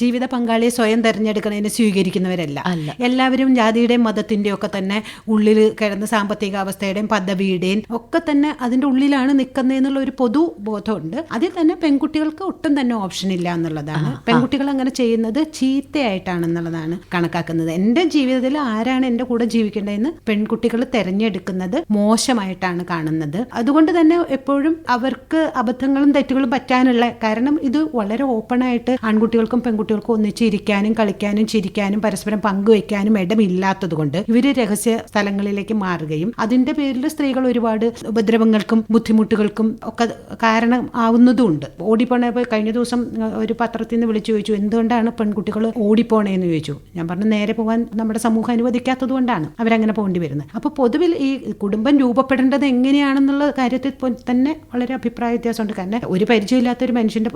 ജീവിത പങ്കാളിയെ സ്വയം തെരഞ്ഞെടുക്കുന്നതിനെ സ്വീകരിക്കുന്നവരല്ല. അല്ല. എല്ലാവരും ജാതിയുടെയും മതത്തിന്റെയും ഒക്കെ തന്നെ ഉള്ളിൽ കിടന്ന സാമ്പത്തിക അവസ്ഥയുടെയും പദവിയുടെയും ഒക്കെ തന്നെ അതിന്റെ ഉള്ളിലാണ് നിൽക്കുന്നതെന്നുള്ള ഒരു പൊതു ബോധമുണ്ട്. അതിൽ തന്നെ പെൺകുട്ടികൾക്ക് ഒട്ടും തന്നെ ഓപ്ഷൻ ഇല്ല എന്നുള്ളതാണ്. പെൺകുട്ടികൾ അങ്ങനെ ചെയ്യുന്നത് ചീത്തയായിട്ടാണെന്നുള്ളതാണ് കണക്കാക്കുന്നത്. എന്റെ ജീവിതത്തിൽ ആരാണ് എന്റെ കൂടെ ജീവിക്കേണ്ടതെന്ന് പെൺകുട്ടികൾ തെരഞ്ഞെടുക്കുന്നത്? മോശമായിട്ടാണ് കാണുന്നത്. അതുകൊണ്ട് തന്നെ എപ്പോഴും അവർക്ക് അബദ്ധങ്ങളും തെറ്റുകളും പറ്റാനുള്ള കാരണം ഇത് വളരെ ഓപ്പണായിട്ട് ആൺകുട്ടികൾക്കും പെൺകുട്ടികൾക്കും ഒന്നിച്ചിരിക്കാനും കളിക്കാനും ചിരിക്കാനും പരസ്പരം പങ്കുവെക്കാനും ഇടമില്ലാത്തത് കൊണ്ട് ഇവർ രഹസ്യ സ്ഥലങ്ങളിലേക്ക് മാറുകയും അതിന്റെ പേരിൽ സ്ത്രീകൾ ഒരുപാട് ഉപദ്രവങ്ങൾക്കും ബുദ്ധിമുട്ടുകൾക്കും ഒക്കെ കാരണം ആവുന്നതുമുണ്ട് ഓടിപ്പോണ കഴിഞ്ഞ ദിവസം ഒരു പത്രത്തിൽ നിന്ന് വിളിച്ചു ചോദിച്ചു എന്തുകൊണ്ടാണ് പെൺകുട്ടികൾ ഓടിപ്പോണേന്ന് ചോദിച്ചു? ഞാൻ പറഞ്ഞു നേരെ പോകാൻ നമ്മുടെ സമൂഹം അനുവദിക്കാത്തത് കൊണ്ടാണ് അവരങ്ങനെ പോകേണ്ടി വരുന്നത്. അപ്പോൾ പൊതുവിൽ ഈ കുടുംബം രൂപപ്പെടേണ്ടത് എങ്ങനെയാണെന്നുള്ള കാര്യത്തിൽ തന്നെ വളരെ അഭിപ്രായ വ്യത്യാസമുണ്ട്. കാരണം ഒരു പരിചയമില്ലാത്ത ഒരു മനുഷ്യന്റെ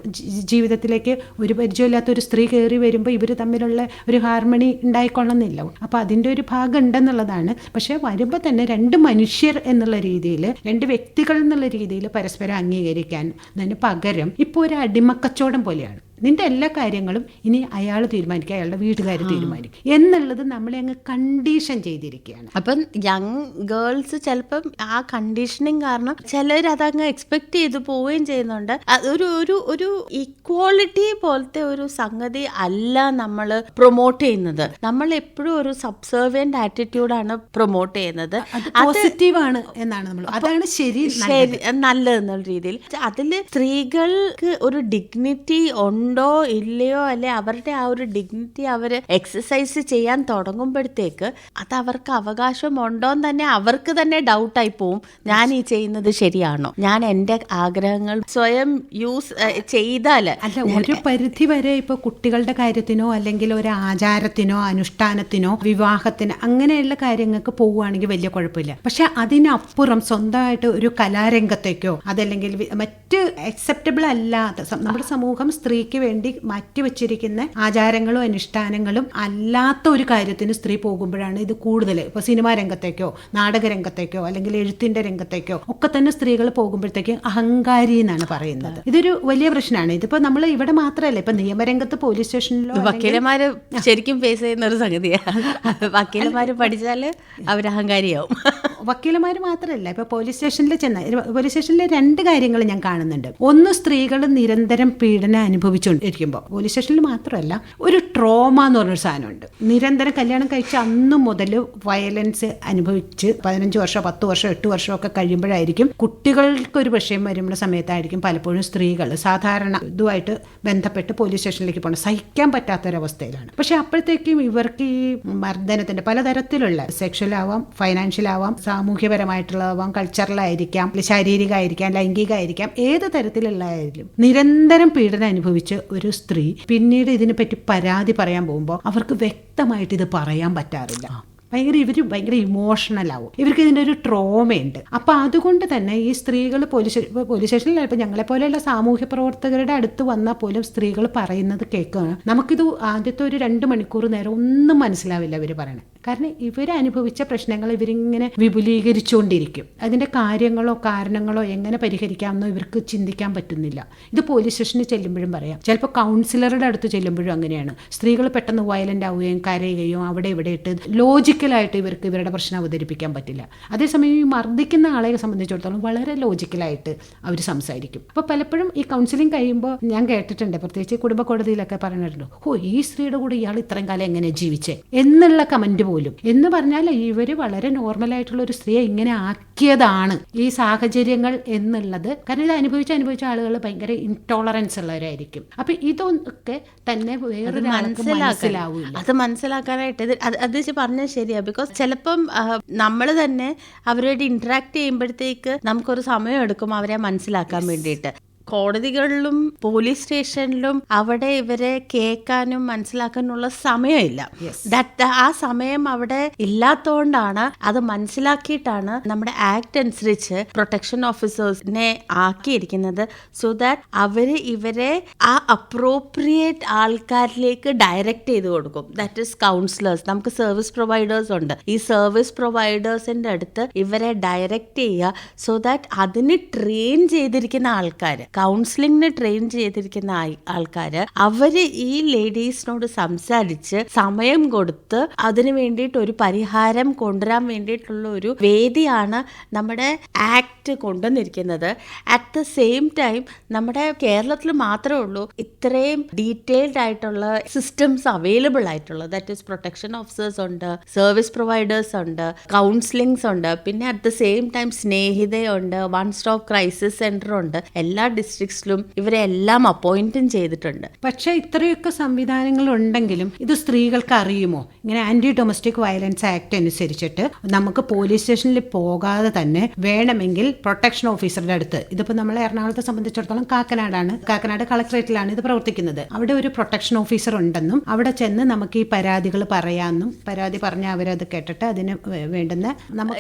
ജീവിതത്തിലേക്ക് ഒരു പരിചയമില്ലാത്ത ഒരു സ്ത്രീ കയറി വരുമ്പോൾ ഇവർ തമ്മിലുള്ള ഒരു ഹാർമണി ഉണ്ടായിക്കൊള്ളുന്നില്ല. അപ്പോൾ അതിന്റെ ഒരു ഭാഗം ഉണ്ടെന്നുള്ളതാണ് പക്ഷേ വരുമ്പോൾ തന്നെ രണ്ട് മനുഷ്യർ എന്നുള്ള രീതിയിൽ രണ്ട് വ്യക്തികൾ എന്നുള്ള രീതിയിൽ പരസ്പരം അംഗീകരിക്കാൻ അതിന് പകരം ഇപ്പോൾ ഒരു അടിമക്കച്ചവടം പോലെയാണ്. നിന്റെ എല്ലാ കാര്യങ്ങളും ഇനി അയാൾ തീരുമാനിക്കുക അയാളുടെ വീട്ടുകാർ തീരുമാനിക്കും. എന്നുള്ളത് നമ്മളെ അങ്ങ് കണ്ടീഷൻ ചെയ്തിരിക്കുകയാണ്. അപ്പം യങ് ഗേൾസ് ചിലപ്പം ആ കണ്ടീഷനിങ് കാരണം ചിലർ അതങ്ങ് എക്സ്പെക്ട് ചെയ്ത് പോവുകയും ചെയ്യുന്നുണ്ട്. അതൊരു ഒരു ഒരു ഇക്വാളിറ്റി പോലത്തെ ഒരു സംഗതി അല്ല നമ്മൾ പ്രൊമോട്ട് ചെയ്യുന്നത്. നമ്മൾ എപ്പോഴും ഒരു സബ്സർവിയന്റ് ആറ്റിറ്റ്യൂഡാണ് പ്രൊമോട്ട് ചെയ്യുന്നത്. പോസിറ്റീവാണ് എന്നാണ് നമ്മൾ അതാണ് ശരി ശരി നല്ലത്. എന്നുള്ള രീതിയിൽ. അതിൽ സ്ത്രീകൾക്ക് ഒരു ഡിഗ്നിറ്റി ഉണ്ടോ ഇല്ലയോ അല്ലെ അവരുടെ ആ ഒരു ഡിഗ്നിറ്റി അവർ എക്സസൈസ് ചെയ്യാൻ തുടങ്ങുമ്പോഴത്തേക്ക് അത് അവർക്ക് അവകാശം ഉണ്ടോ എന്ന് തന്നെ അവർക്ക് തന്നെ ഡൗട്ടായി പോവും. ഞാൻ ഈ ചെയ്യുന്നത് ശരിയാണോ? ഞാൻ എന്റെ ആഗ്രഹങ്ങൾ സ്വയം യൂസ് ചെയ്താൽ അല്ല ഒരു പരിധി വരെ ഇപ്പൊ കുട്ടികളുടെ കാര്യത്തിനോ അല്ലെങ്കിൽ ഒരു ആചാരത്തിനോ അനുഷ്ഠാനത്തിനോ വിവാഹത്തിന് അങ്ങനെയുള്ള കാര്യങ്ങൾക്ക് പോവുകയാണെങ്കിൽ വലിയ കുഴപ്പമില്ല. പക്ഷെ അതിനപ്പുറം സ്വന്തമായിട്ട് ഒരു കലാരംഗത്തേക്കോ അതല്ലെങ്കിൽ മറ്റ് അക്സെപ്റ്റബിൾ അല്ലാത്ത നമ്മുടെ സമൂഹം സ്ത്രീക്ക് വേണ്ടി മാറ്റിവെച്ചിരിക്കുന്ന ആചാരങ്ങളും അനുഷ്ഠാനങ്ങളും അല്ലാത്ത ഒരു കാര്യത്തിന് സ്ത്രീ പോകുമ്പോഴാണ് ഇത് കൂടുതൽ ഇപ്പോൾ സിനിമാ രംഗത്തേക്കോ നാടക രംഗത്തേക്കോ അല്ലെങ്കിൽ എഴുത്തിന്റെ രംഗത്തേക്കോ ഒക്കെ തന്നെ സ്ത്രീകൾ പോകുമ്പോഴത്തേക്ക് അഹങ്കാരി എന്നാണ് പറയുന്നത്. ഇതൊരു വലിയ പ്രശ്നമാണ്. ഇതിപ്പോ നമ്മൾ ഇവിടെ മാത്രമല്ല ഇപ്പൊ നിയമരംഗത്ത് പോലീസ് സ്റ്റേഷനിലോ വക്കീലന്മാര് ശരിക്കും ഫേസ് ചെയ്യുന്ന ഒരു സംഗതിയാണ് *laughs* വക്കീലന്മാര് പഠിച്ചാൽ അവർ അഹങ്കാരിയാവും വക്കീലന്മാർ മാത്രമല്ല ഇപ്പൊ പോലീസ് സ്റ്റേഷനിൽ ചെന്ന പോലീസ് സ്റ്റേഷനിലെ രണ്ട് കാര്യങ്ങൾ ഞാൻ കാണുന്നുണ്ട്. ഒന്ന് സ്ത്രീകൾ നിരന്തരം പീഡനം അനുഭവിച്ചുകൊണ്ടിരിക്കുമ്പോൾ പോലീസ് സ്റ്റേഷനിൽ മാത്രമല്ല ഒരു ട്രോമ എന്ന് പറഞ്ഞൊരു സാധനമുണ്ട്. നിരന്തരം കല്യാണം കഴിച്ച അന്ന് മുതൽ വയലൻസ് അനുഭവിച്ച് പതിനഞ്ച് വർഷം പത്ത് വർഷം എട്ട് ഒക്കെ കഴിയുമ്പോഴായിരിക്കും കുട്ടികൾക്ക് ഒരു വിഷയം വരുമ്പോൾ സമയത്തായിരിക്കും പലപ്പോഴും സ്ത്രീകൾ സാധാരണ ഇതുമായിട്ട് ബന്ധപ്പെട്ട് പോലീസ് സ്റ്റേഷനിലേക്ക് പോകണം സഹിക്കാൻ പറ്റാത്തൊരവസ്ഥയിലാണ്. പക്ഷെ അപ്പോഴത്തേക്കും ഇവർക്ക് ഈ മർദ്ദനത്തിന്റെ പലതരത്തിലുള്ള സെക്ഷൽ ആവാം ഫൈനാൻഷ്യൽ ആവാം സാമൂഹ്യപരമായിട്ടുള്ളതാവാം കൾച്ചറലായിരിക്കാം ശാരീരികമായിരിക്കാം ലൈംഗികമായിരിക്കാം ഏത് തരത്തിലുള്ളതായാലും നിരന്തരം പീഡനം അനുഭവിച്ച ഒരു സ്ത്രീ പിന്നീട് ഇതിനെപ്പറ്റി പരാതി പറയാൻ പോകുമ്പോൾ അവർക്ക് വ്യക്തമായിട്ട് ഇത് പറയാൻ പറ്റാറില്ല. ഭയങ്കര ഇവർ ഭയങ്കര ഇമോഷണൽ ആവും. ഇവർക്ക് ഇതിന്റെ ഒരു ട്രോമയുണ്ട് അപ്പം അതുകൊണ്ട് തന്നെ ഈ സ്ത്രീകൾ പോലീസ് പോലീസ് സ്റ്റേഷനിൽ ഇപ്പം ഞങ്ങളെ പോലെയുള്ള സാമൂഹ്യ പ്രവർത്തകരുടെ അടുത്ത് വന്നാൽ പോലും സ്ത്രീകൾ പറയുന്നത് കേൾക്കുക നമുക്കിത് ആദ്യത്തെ ഒരു രണ്ട് മണിക്കൂർ നേരം ഒന്നും മനസ്സിലാവില്ല ഇവർ പറയണത് കാരണം ഇവരനുഭവിച്ച പ്രശ്നങ്ങൾ ഇവരിങ്ങനെ വിപുലീകരിച്ചുകൊണ്ടിരിക്കും. അതിന്റെ കാര്യങ്ങളോ കാരണങ്ങളോ എങ്ങനെ പരിഹരിക്കാമെന്നോ ഇവർക്ക് ചിന്തിക്കാൻ പറ്റുന്നില്ല. ഇത് പോലീസ് സ്റ്റേഷനിൽ ചെല്ലുമ്പോഴും പറയാം. ചിലപ്പോൾ കൗൺസിലറുടെ അടുത്ത് ചെല്ലുമ്പോഴും അങ്ങനെയാണ്. സ്ത്രീകൾ പെട്ടെന്ന് വയലന്റ് ആവുകയും കരയുകയും അവിടെ ഇവിടെ ഇട്ട് ലോജിക്കലായിട്ട് ഇവർക്ക് ഇവരുടെ പ്രശ്നം അവതരിപ്പിക്കാൻ പറ്റില്ല. അതേസമയം ഈ മർദ്ദിക്കുന്ന ആളെ സംബന്ധിച്ചിടത്തോളം വളരെ ലോജിക്കലായിട്ട് അവർ സംസാരിക്കും. അപ്പോൾ പലപ്പോഴും ഈ കൗൺസിലിംഗ് കഴിയുമ്പോൾ ഞാൻ കേട്ടിട്ടുണ്ട് പ്രത്യേകിച്ച് കുടുംബ കോടതിയിലൊക്കെ പറഞ്ഞിട്ടുണ്ട് ഓ ഈ സ്ത്രീയുടെ കൂടെ ഇയാൾ ഇത്രയും കാലം എങ്ങനെ ജീവിച്ചേ? എന്നുള്ള കമന്റ് പോലും. എന്ന് പറഞ്ഞാൽ ഇവർ വളരെ നോർമൽ ആയിട്ടുള്ള ഒരു സ്ത്രീയെ ഇങ്ങനെ ആക്കിയതാണ് ഈ സാഹചര്യങ്ങൾ എന്നുള്ളത്. കാരണം ഇത് അനുഭവിച്ച അനുഭവിച്ച ആളുകൾ ഭയങ്കര ഇൻടോളറൻസ് ഉള്ളവരായിരിക്കും. അപ്പൊ ഇതൊക്കെ തന്നെ വേറെ മനസ്സിലാവില്ല അത് മനസ്സിലാക്കാനായിട്ട് ഇത് അത് പറഞ്ഞത് ശരിയാ. ബിക്കോസ് ചിലപ്പം നമ്മൾ തന്നെ അവരോട് ഇന്ററാക്ട് ചെയ്യുമ്പോഴത്തേക്ക് നമുക്കൊരു സമയം എടുക്കും അവരെ മനസ്സിലാക്കാൻ വേണ്ടിയിട്ട്. കോടതികളിലും പോലീസ് സ്റ്റേഷനിലും അവിടെ ഇവരെ കേൾക്കാനും മനസ്സിലാക്കാനുള്ള സമയമില്ല. ദാറ്റ് ആ സമയം അവിടെ ഇല്ലാത്തതുകൊണ്ടാണ് അത് മനസ്സിലാക്കിയിട്ടാണ് നമ്മുടെ ആക്ട് അനുസരിച്ച് പ്രൊട്ടക്ഷൻ ഓഫീസേഴ്സിനെ ആക്കിയിരിക്കുന്നത്. സോ ദാറ്റ് അവർ ഇവരെ ആ അപ്രോപ്രിയേറ്റ് ആൾക്കാരിലേക്ക് ഡയറക്റ്റ് ചെയ്ത് കൊടുക്കും. ദാറ്റ് ഇസ് കൗൺസിലേഴ്സ് നമുക്ക് സർവീസ് പ്രൊവൈഡേഴ്സ് ഉണ്ട്. ഈ സർവീസ് പ്രൊവൈഡേഴ്സിന്റെ അടുത്ത് ഇവരെ ഡയറക്റ്റ് ചെയ്യുക. സോ ദാറ്റ് അതിന് ട്രെയിൻ ചെയ്തിരിക്കുന്ന ആൾക്കാർ കൗൺസിലിങ്ങിന് ട്രെയിൻ ചെയ്തിരിക്കുന്ന ആൾക്കാർ അവർ ഈ ലേഡീസിനോട് സംസാരിച്ച് സമയം കൊടുത്ത് അതിനു വേണ്ടിയിട്ട് ഒരു പരിഹാരം കൊണ്ടുവരാൻ വേണ്ടിയിട്ടുള്ള ഒരു വേദിയാണ് നമ്മുടെ ആക്ട് കൊണ്ടുവന്നിരിക്കുന്നത്. അറ്റ് ദ സെയിം ടൈം നമ്മുടെ കേരളത്തിൽ മാത്രമേ ഉള്ളൂ ഇത്രയും ഡീറ്റെയിൽഡ് ആയിട്ടുള്ള സിസ്റ്റംസ് അവൈലബിൾ ആയിട്ടുള്ളത് ദാറ്റ് ഈസ് പ്രൊട്ടക്ഷൻ ഓഫീസേഴ്സ് ഉണ്ട് സർവീസ് പ്രൊവൈഡേഴ്സ് ഉണ്ട് കൗൺസിലിംഗ്സ് ഉണ്ട് പിന്നെ അറ്റ് ദ സെയിം ടൈം സ്നേഹിതയുണ്ട് വൺ സ്റ്റോപ്പ് ക്രൈസിസ് സെന്റർ ഉണ്ട് എല്ലാ ഡിസ്ട്രിക്ട്സിലും ഇവരെ എല്ലാം അപ്പോയിന്റും ചെയ്തിട്ടുണ്ട്. പക്ഷേ ഇത്രയൊക്കെ സംവിധാനങ്ങൾ ഉണ്ടെങ്കിലും ഇത് സ്ത്രീകൾക്ക് അറിയുമോ? ഇങ്ങനെ ആന്റി ഡൊമസ്റ്റിക് വയലൻസ് ആക്ട് അനുസരിച്ചിട്ട് നമുക്ക് പോലീസ് സ്റ്റേഷനിൽ പോകാതെ തന്നെ വേണമെങ്കിൽ പ്രൊട്ടക്ഷൻ ഓഫീസറുടെ അടുത്ത് ഇതിപ്പോൾ നമ്മൾ എറണാകുളത്തെ സംബന്ധിച്ചിടത്തോളം കാക്കനാടാണ് കാക്കനാട് കളക്ടറേറ്റിലാണ് ഇത് പ്രവർത്തിക്കുന്നത്. അവിടെ ഒരു പ്രൊട്ടക്ഷൻ ഓഫീസർ ഉണ്ടെന്നും അവിടെ ചെന്ന് നമുക്ക് ഈ പരാതികൾ പറയാമെന്നും പരാതി പറഞ്ഞാൽ അവരത് കേട്ടിട്ട് അതിന് വേണ്ടുന്ന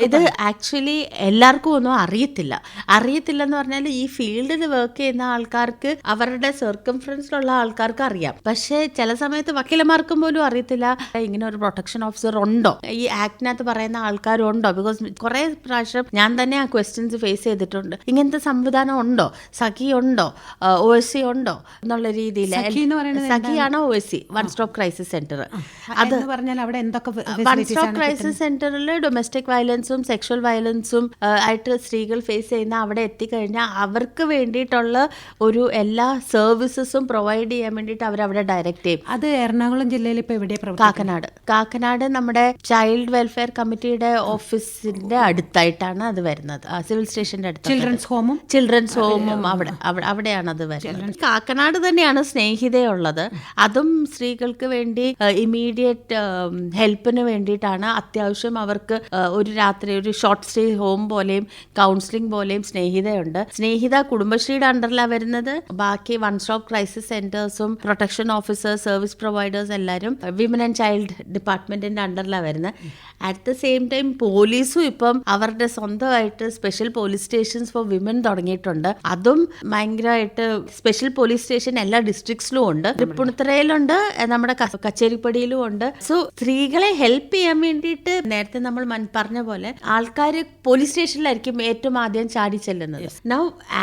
ഇത് ആക്ച്വലി എല്ലാവർക്കും ഒന്നും അറിയത്തില്ല. അറിയത്തില്ലെന്ന് പറഞ്ഞാൽ ഈ ഫീൽഡിൽ വർക്ക് ചെയ്യുന്ന ആൾക്കാർക്ക് അവരുടെ സർക്കംഫറൻസിലുള്ള ആൾക്കാർക്ക് അറിയാം. പക്ഷേ ചില സമയത്ത് വക്കീലമാർക്കും പോലും അറിയത്തില്ല. ഇങ്ങനെ ഒരു പ്രൊട്ടക്ഷൻ ഓഫീസർ ഉണ്ടോ? ഈ ആക്ടിനകത്ത് പറയുന്ന ആൾക്കാരുണ്ടോ ബിക്കോസ് കുറെ പ്രാവശ്യം ഞാൻ തന്നെ ആ ക്വസ്റ്റ്യൻസ് ഫേസ് ചെയ്തിട്ടുണ്ട്. ഇങ്ങനത്തെ സംവിധാനം ഉണ്ടോ? സഖി ഉണ്ടോ? ഒ എസ് സി ഉണ്ടോ? എന്നുള്ള രീതിയിൽ. സഖിയാണോ O S C one stop crisis centre അത് പറഞ്ഞാൽ അവിടെ എന്തൊക്കെ വൺ സ്റ്റോപ്പ് ക്രൈസിസ് സെന്ററിൽ ഡൊമസ്റ്റിക് വയലൻസും സെക്ഷൽ വയലൻസും ആയിട്ട് സ്ത്രീകൾ ഫേസ് ചെയ്യുന്ന അവിടെ എത്തിക്കഴിഞ്ഞാൽ അവർക്ക് വേണ്ടിയിട്ടുള്ള ഒരു എല്ലാ സർവീസസും പ്രൊവൈഡ് ചെയ്യാൻ വേണ്ടിയിട്ട് അവർ അവിടെ ഡയറക്റ്റ് ചെയ്യും. അത് എറണാകുളം ജില്ലയിൽ ഇപ്പൊ എവിടെ കാക്കനാട്. കാക്കനാട് നമ്മുടെ ചൈൽഡ് വെൽഫെയർ കമ്മിറ്റിയുടെ ഓഫീസിന്റെ അടുത്തായിട്ടാണ് അത് വരുന്നത്. സിവിൽ സ്റ്റേഷന്റെ അടുത്ത് ചിൽഡ്രൻസ് ഹോമും ചിൽഡ്രൻസ് ഹോമും അവിടെ അവിടെയാണ് അത് വരുന്നത്. കാക്കനാട് തന്നെയാണ് സ്നേഹിതയുള്ളത് അതും സ്ത്രീകൾക്ക് വേണ്ടി ഇമീഡിയറ്റ് ഹെൽപ്പിന് വേണ്ടിയിട്ടാണ് അത്യാവശ്യം അവർക്ക് ഒരു രാത്രി ഒരു ഷോർട്ട് സ്റ്റേ ഹോം പോലെയും കൗൺസിലിംഗ് പോലെയും സ്നേഹിതയുണ്ട്. സ്നേഹിത കുടുംബശ്രീയുടെ അണ്ടറിലാണ് വരുന്നത്. ബാക്കി വൺ സ്റ്റോപ്പ് ക്രൈസിസ് സെന്റേഴ്സും പ്രൊട്ടക്ഷൻ ഓഫീസേഴ്സ് സർവീസ് പ്രൊവൈഡേഴ്സ് എല്ലാവരും വിമൻ ആൻഡ് ചൈൽഡ് ഡിപ്പാർട്ട്മെന്റിന്റെ അണ്ടറിലാണ് വരുന്നത്. അറ്റ് ദ സെയിം ടൈം പോലീസും ഇപ്പം അവരുടെ സ്വന്തമായിട്ട് special police stations for women തുടങ്ങിയിട്ടുണ്ട്. അതും ഭയങ്കരമായിട്ട് സ്പെഷ്യൽ പോലീസ് സ്റ്റേഷൻ എല്ലാ ഡിസ്ട്രിക്ട്സിലും ഉണ്ട്. തൃപ്പുണിത്തറയിലുണ്ട് നമ്മുടെ കച്ചേരിപ്പടിയിലും ഉണ്ട്. സോ സ്ത്രീകളെ ഹെൽപ്പ് ചെയ്യാൻ വേണ്ടിയിട്ട് നേരത്തെ നമ്മൾ പറഞ്ഞ പോലെ ആൾക്കാർ പോലീസ് സ്റ്റേഷനിലായിരിക്കും ഏറ്റവും ആദ്യം ചാടി ചെല്ലുന്നത്. നൗ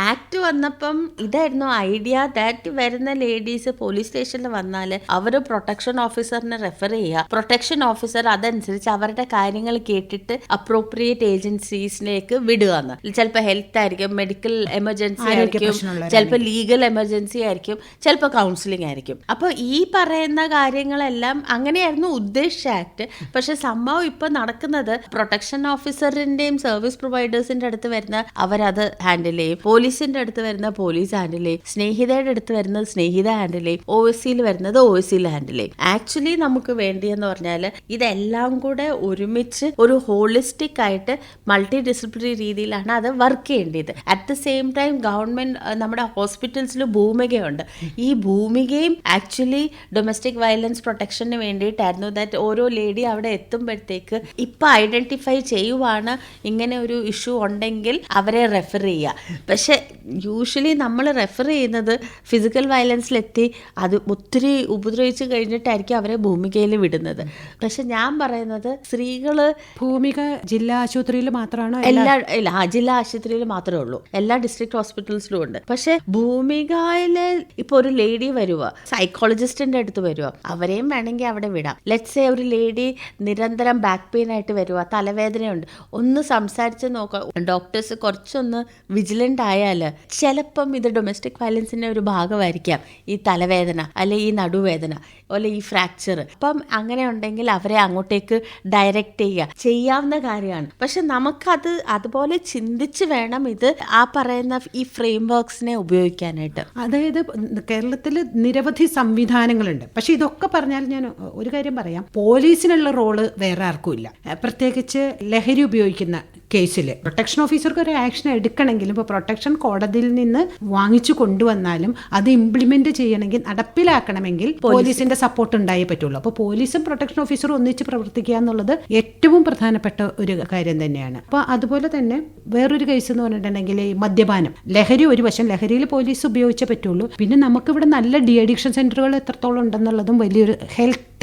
ആക്ട് വന്നപ്പം ഇതായിരുന്നു ഐഡിയ ദാറ്റ് വരുന്ന ലേഡീസ് പോലീസ് സ്റ്റേഷനിൽ വന്നാൽ അവർ പ്രൊട്ടക്ഷൻ ഓഫീസറിനെ റെഫർ ചെയ്യുക. പ്രൊട്ടക്ഷൻ ഓഫീസർ അതനുസരിച്ച് അവരുടെ കാര്യങ്ങൾ കേട്ടിട്ട് അപ്രോപ്രിയേറ്റ് ഏജൻസീസിലേക്ക് വിടുക എന്ന്. ചിലപ്പോൾ ഹെൽത്ത് ആയിരിക്കും മെഡിക്കൽ എമർജൻസി ആയിരിക്കും ചിലപ്പോൾ ലീഗൽ എമർജൻസി ആയിരിക്കും ചിലപ്പോൾ കൗൺസിലിംഗ് ആയിരിക്കും. അപ്പോൾ ഈ പറയുന്ന കാര്യങ്ങളെല്ലാം അങ്ങനെയായിരുന്നു ഉദ്ദേശിച്ച ആക്ട് പക്ഷെ സംഭവം ഇപ്പൊ നടക്കുന്നത് പ്രൊട്ടക്ഷൻ ഓഫീസറിന്റെയും സർവീസ് പ്രൊവൈഡേഴ്സിന്റെ അടുത്ത് വരുന്ന അവരത് ഹാൻഡിൽ ചെയ്യും. പോലീസിന്റെ അടുത്ത് വരുന്ന പോലീസ് ഹാൻഡിൽ ചെയ്യും സ്നേഹിതയുടെ അടുത്ത് വരുന്നത് സ്നേഹിത ചെയ്യും ഒ എസ് സിയിൽ വരുന്നത് ഒ എസ് സിയിൽ ചെയ്യും ആക്ച്വലി നമുക്ക് വേണ്ടിയെന്ന് പറഞ്ഞാൽ ഇതെല്ലാം കൂടെ ഒരുമിച്ച് ഒരു ഹോളിസ്റ്റിക് ആയിട്ട് മൾട്ടി ഡിസിപ്ലിനറി രീതിയിലാണ് അത് വർക്ക് ചെയ്യേണ്ടത്. At the same time government നമ്മുടെ ഹോസ്പിറ്റൽസിൽ ഭൂമികയുണ്ട്. ഈ ഭൂമികയും ആക്ച്വലി ഡൊമസ്റ്റിക് വയലൻസ് പ്രൊട്ടക്ഷന് വേണ്ടിയിട്ടായിരുന്നു ദാറ്റ് ഓരോ ലേഡി അവിടെ എത്തുമ്പോഴത്തേക്ക് ഇപ്പൊ ഐഡന്റിഫൈ ചെയ്യുവാണ് ഇങ്ങനെ ഒരു ഇഷ്യൂ ഉണ്ടെങ്കിൽ അവരെ റെഫർ ചെയ്യുക. പക്ഷെ യൂഷ്വലി യൂഷ്വലി നമ്മൾ റെഫർ ചെയ്യുന്നത് ഫിസിക്കൽ വയലൻസിലെത്തി അത് ഒത്തിരി ഉപദ്രവിച്ച് കഴിഞ്ഞിട്ടായിരിക്കും അവരെ ഭൂമികയിൽ വിടുന്നത്. പക്ഷെ ഞാൻ പറയുന്നത് സ്ത്രീകൾ ഭൂമിക ജില്ലാ ആശുപത്രിയിൽ മാത്രമാണ് എല്ലാ ഇല്ല ആ ജില്ലാ ആശുപത്രിയിൽ മാത്രമേ ഉള്ളൂ. എല്ലാ ഡിസ്ട്രിക്ട് ഹോസ്പിറ്റൽസിലും ഉണ്ട്. പക്ഷെ ഭൂമികയിലെ ഇപ്പൊ ഒരു ലേഡി വരുക സൈക്കോളജിസ്റ്റിന്റെ അടുത്ത് വരുക അവരെയും വേണമെങ്കിൽ അവിടെ വിടാം. ലെറ്റ്സ് ഒരു ലേഡി നിരന്തരം ബാക്ക് പെയിൻ ആയിട്ട് വരുക തലവേദനയുണ്ട്. ഒന്ന് സംസാരിച്ച് നോക്കാം ഡോക്ടേഴ്സ് കുറച്ചൊന്ന് വിജിലന്റ് ആയാൽ ചിലപ്പം ഇത് ഡൊമസ്റ്റിക് വയലൻസിന്റെ ഒരു ഭാഗമായിരിക്കാം. ഈ തലവേദന അല്ലെ ഈ നടുവേദന അല്ലെ ഈ ഫ്രാക്ചർ അപ്പം അങ്ങനെ ഉണ്ടെങ്കിൽ അവരെ അങ്ങോട്ടേക്ക് ഡയറക്റ്റ് ചെയ്യുക. ചെയ്യാവുന്ന കാര്യമാണ്. പക്ഷെ നമുക്കത് അതുപോലെ ചിന്തിച്ച് വേണം ഇത് ആ പറയുന്ന ഈ ഫ്രെയിം വർക്ക്സിനെ ഉപയോഗിക്കാനായിട്ട്. അതായത് കേരളത്തിൽ നിരവധി സംവിധാനങ്ങളുണ്ട്. പക്ഷെ ഇതൊക്കെ പറഞ്ഞാൽ ഞാൻ ഒരു കാര്യം പറയാം. പോലീസിനുള്ള റോൾ വേറെ ആർക്കും ഇല്ല. പ്രത്യേകിച്ച് ലഹരി ഉപയോഗിക്കുന്ന കേസിൽ പ്രൊട്ടക്ഷൻ ഓഫീസർക്ക് ഒരു ആക്ഷൻ എടുക്കണമെങ്കിലും ഇപ്പോൾ പ്രൊട്ടക്ഷൻ കോടതിയിൽ നിന്ന് വാങ്ങിച്ചു കൊണ്ടുവന്നാലും അത് ഇംപ്ലിമെന്റ് ചെയ്യണമെങ്കിൽ നടപ്പിലാക്കണമെങ്കിൽ പോലീസിന്റെ സപ്പോർട്ട് ഉണ്ടായേ പറ്റുള്ളൂ. അപ്പോൾ പോലീസും പ്രൊട്ടക്ഷൻ ഓഫീസറും ഒന്നിച്ച് പ്രവർത്തിക്കുക എന്നുള്ളത് ഏറ്റവും പ്രധാനപ്പെട്ട ഒരു കാര്യം തന്നെയാണ്. അപ്പോൾ അതുപോലെ തന്നെ വേറൊരു കേസ് എന്ന് പറഞ്ഞിട്ടുണ്ടെങ്കിൽ മദ്യപാനം. ലഹരി ഒരു വശം ലഹരിയിൽ പോലീസ് ഉപയോഗിച്ചേ പറ്റുള്ളൂ. പിന്നെ നമുക്കിവിടെ നല്ല ഡി അഡിക്ഷൻ സെന്ററുകൾ എത്രത്തോളം ഉണ്ടെന്നുള്ളതും വലിയൊരു ഹെൽത്തി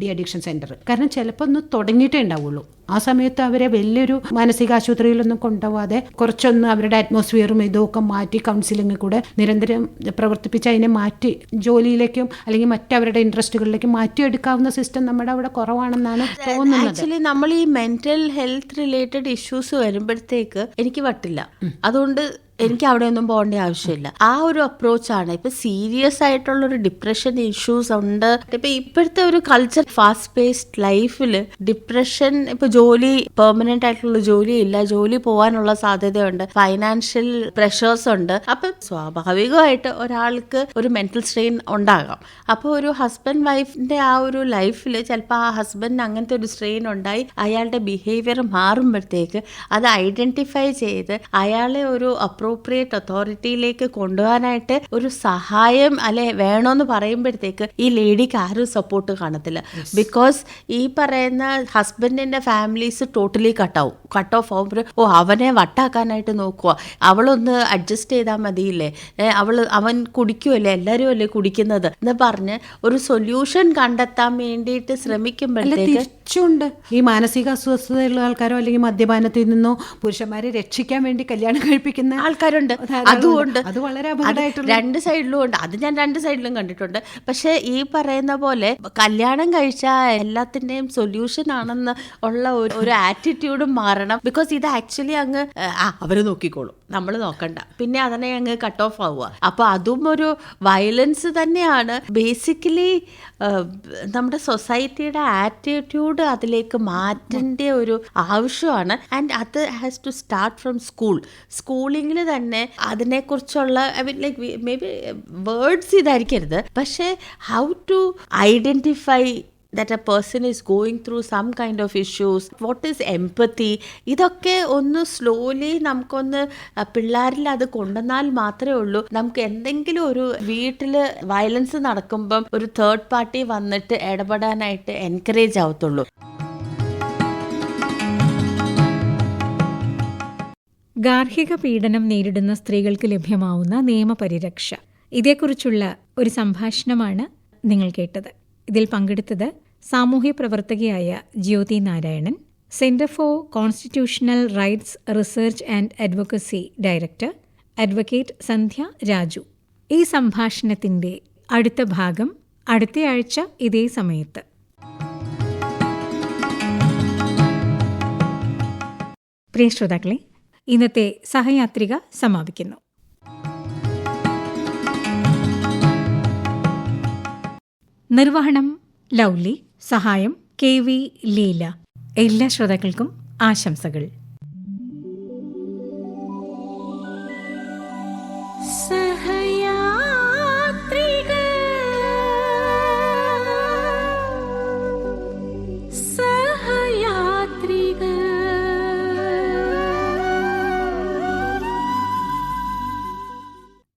ഡി അഡിക്ഷൻ സെന്റർ കാരണം ചിലപ്പോൾ ഒന്ന് തുടങ്ങിയിട്ടേ ഉണ്ടാവുള്ളൂ. ആ സമയത്ത് അവരെ വലിയൊരു മാനസിക ആശുപത്രിയിലൊന്നും കൊണ്ടുപോവാതെ കുറച്ചൊന്ന് അവരുടെ അറ്റ്മോസ്ഫിയറും ഇതൊക്കെ മാറ്റി കൗൺസിലിംഗ് കൂടെ നിരന്തരം പ്രവർത്തിപ്പിച്ച് അതിനെ മാറ്റി ജോലിയിലേക്കും അല്ലെങ്കിൽ മറ്റവരുടെ ഇൻട്രസ്റ്റുകളിലേക്കും മാറ്റിയെടുക്കാവുന്ന സിസ്റ്റം നമ്മുടെ അവിടെ കുറവാണെന്നാണ് തോന്നുന്നത്. ആക്ച്വലി നമ്മൾ ഈ മെന്റൽ ഹെൽത്ത് റിലേറ്റഡ് ഇഷ്യൂസ് വരുമ്പോഴത്തേക്ക് എനിക്ക് പറ്റില്ല അതുകൊണ്ട് എനിക്ക് അവിടെ ഒന്നും പോകേണ്ട ആവശ്യമില്ല. ആ ഒരു അപ്രോച്ചാണ് ഇപ്പൊ സീരിയസ് ആയിട്ടുള്ള ഒരു ഡിപ്രഷൻ ഇഷ്യൂസ് ഉണ്ട്. ഇപ്പൊ ഇപ്പോഴത്തെ ഒരു കൾച്ചർ ഫാസ്റ്റ് പേസ്ഡ് ലൈഫിൽ ഡിപ്രഷൻ ഇപ്പൊ ജോലി പെർമനന്റ് ആയിട്ടുള്ള ജോലി ഇല്ല. ജോലി പോകാനുള്ള സാധ്യതയുണ്ട്. ഫൈനാൻഷ്യൽ പ്രഷേഴ്സ് ഉണ്ട്. അപ്പൊ സ്വാഭാവികമായിട്ട് ഒരാൾക്ക് ഒരു മെന്റൽ സ്ട്രെയിൻ ഉണ്ടാകാം. അപ്പോൾ ഒരു ഹസ്ബൻഡ് വൈഫിന്റെ ആ ഒരു ലൈഫിൽ ചിലപ്പോൾ ആ ഹസ്ബൻഡിന് അങ്ങനത്തെ ഒരു സ്ട്രെയിൻ ഉണ്ടായി. അയാളുടെ ബിഹേവിയർ മാറുമ്പോഴത്തേക്ക് അത് ഐഡന്റിഫൈ ചെയ്ത് അയാളെ ഒരു അപ്രോപ്രിയേറ്റ് അതോറിറ്റിയിലേക്ക് കൊണ്ടുപോകാനായിട്ട് ഒരു സഹായം അല്ലെ വേണമെന്ന് പറയുമ്പോഴത്തേക്ക് ഈ ലേഡിക്ക് ആരും സപ്പോർട്ട് കാണത്തില്ല. ബിക്കോസ് ഈ പറയുന്ന ഹസ്ബൻഡിന്റെ ഫാമിലീസ് ടോട്ടലി കട്ടാവും കട്ട് ഓഫ് ആവുമ്പോൾ ഓ അവനെ വട്ടാക്കാനായിട്ട് നോക്കുക അവളൊന്ന് അഡ്ജസ്റ്റ് ചെയ്താൽ മതിയില്ലേ? അവൾ അവൻ കുടിക്കുമല്ലേ എല്ലാവരും അല്ലേ കുടിക്കുന്നത്? എന്ന് പറഞ്ഞ് ഒരു സൊല്യൂഷൻ കണ്ടെത്താൻ വേണ്ടിയിട്ട് ശ്രമിക്കുമ്പോഴത്തേക്ക് തിരിച്ചുണ്ട്. ഈ മാനസിക അസ്വസ്ഥതയുള്ള ആൾക്കാരോ അല്ലെങ്കിൽ മദ്യപാനത്തിൽ നിന്നോ പുരുഷന്മാരെ രക്ഷിക്കാൻ വേണ്ടി കല്യാണം കഴിപ്പിക്കുന്ന ആൾക്കാരുണ്ട്. അതുകൊണ്ട് അത് വളരെ അപകടമായിട്ടുള്ള രണ്ട് സൈഡിലും ഉണ്ട്. അത് ഞാൻ രണ്ട് സൈഡിലും കണ്ടിട്ടുണ്ട്. പക്ഷെ ഈ പറയുന്ന പോലെ കല്യാണം കഴിച്ച എല്ലാത്തിന്റെയും സൊല്യൂഷൻ ആണെന്ന് ഉള്ള ഒരു- ഒരു ആറ്റിറ്റ്യൂഡും മാറണം. ബിക്കോസ് ഇത് ആക്ച്വലി അങ്ങ് ആ അവർ നോക്കിക്കോളും. നമ്മൾ നോക്കണ്ട. പിന്നെ അതിനെ അങ്ങ് കട്ട് ഓഫ് ആവുക. അപ്പൊ അതും ഒരു വയലൻസ് തന്നെയാണ്. ബേസിക്കലി നമ്മുടെ സൊസൈറ്റിയുടെ ആറ്റിറ്റ്യൂഡ് അതിലേക്ക് മാറ്റേണ്ട ഒരു ആവശ്യമാണ്. ആൻഡ് അത് has to start from school സ്കൂളിങ്ങിൽ തന്നെ അതിനെക്കുറിച്ചുള്ള I mean like may be words ഇതായിരിക്കരുത്. പക്ഷേ how to identify that a person is going through some kind of issues what is empathy ഇതൊക്കെ ഒന്ന് സ്ലോലി നമുക്കൊന്ന് പിള്ളേരിൽ അത് കൊണ്ടുവന്നാൽ മാത്രമേ ഉള്ളൂ. നമുക്ക് എന്തെങ്കിലും ഒരു വീട്ടിൽ വയലൻസ് നടക്കുമ്പം ഒരു തേർഡ് പാർട്ടി വന്നിട്ട് ഇടപെടാനായിട്ട് എൻകറേജ് ആവത്തുള്ളൂ. ഗാർഹിക പീഡനം നേരിടുന്ന സ്ത്രീകൾക്ക് ലഭ്യമാവുന്ന നിയമപരിരക്ഷ. ഇതേക്കുറിച്ചുള്ള ഒരു സംഭാഷണമാണ് നിങ്ങൾ കേട്ടത്. ഇതിൽ പങ്കെടുത്തത് സാമൂഹ്യ പ്രവർത്തകയായ Jyothi Narayanan centre for constitutional rights research and advocacy director advocate Sandhya Raju. ഈ സംഭാഷണത്തിന്റെ അടുത്ത ഭാഗം അടുത്തയാഴ്ച ഇതേ സമയത്ത്. പ്രിയ ശ്രോതാക്കളെ ഇന്നത്തെ സഹയാത്രിക സമാപിക്കുന്നു. നിർവഹണം ലൗലി. സഹായം കെ വി ലീല. എല്ലാ ശ്രോതാക്കൾക്കും ആശംസകൾ.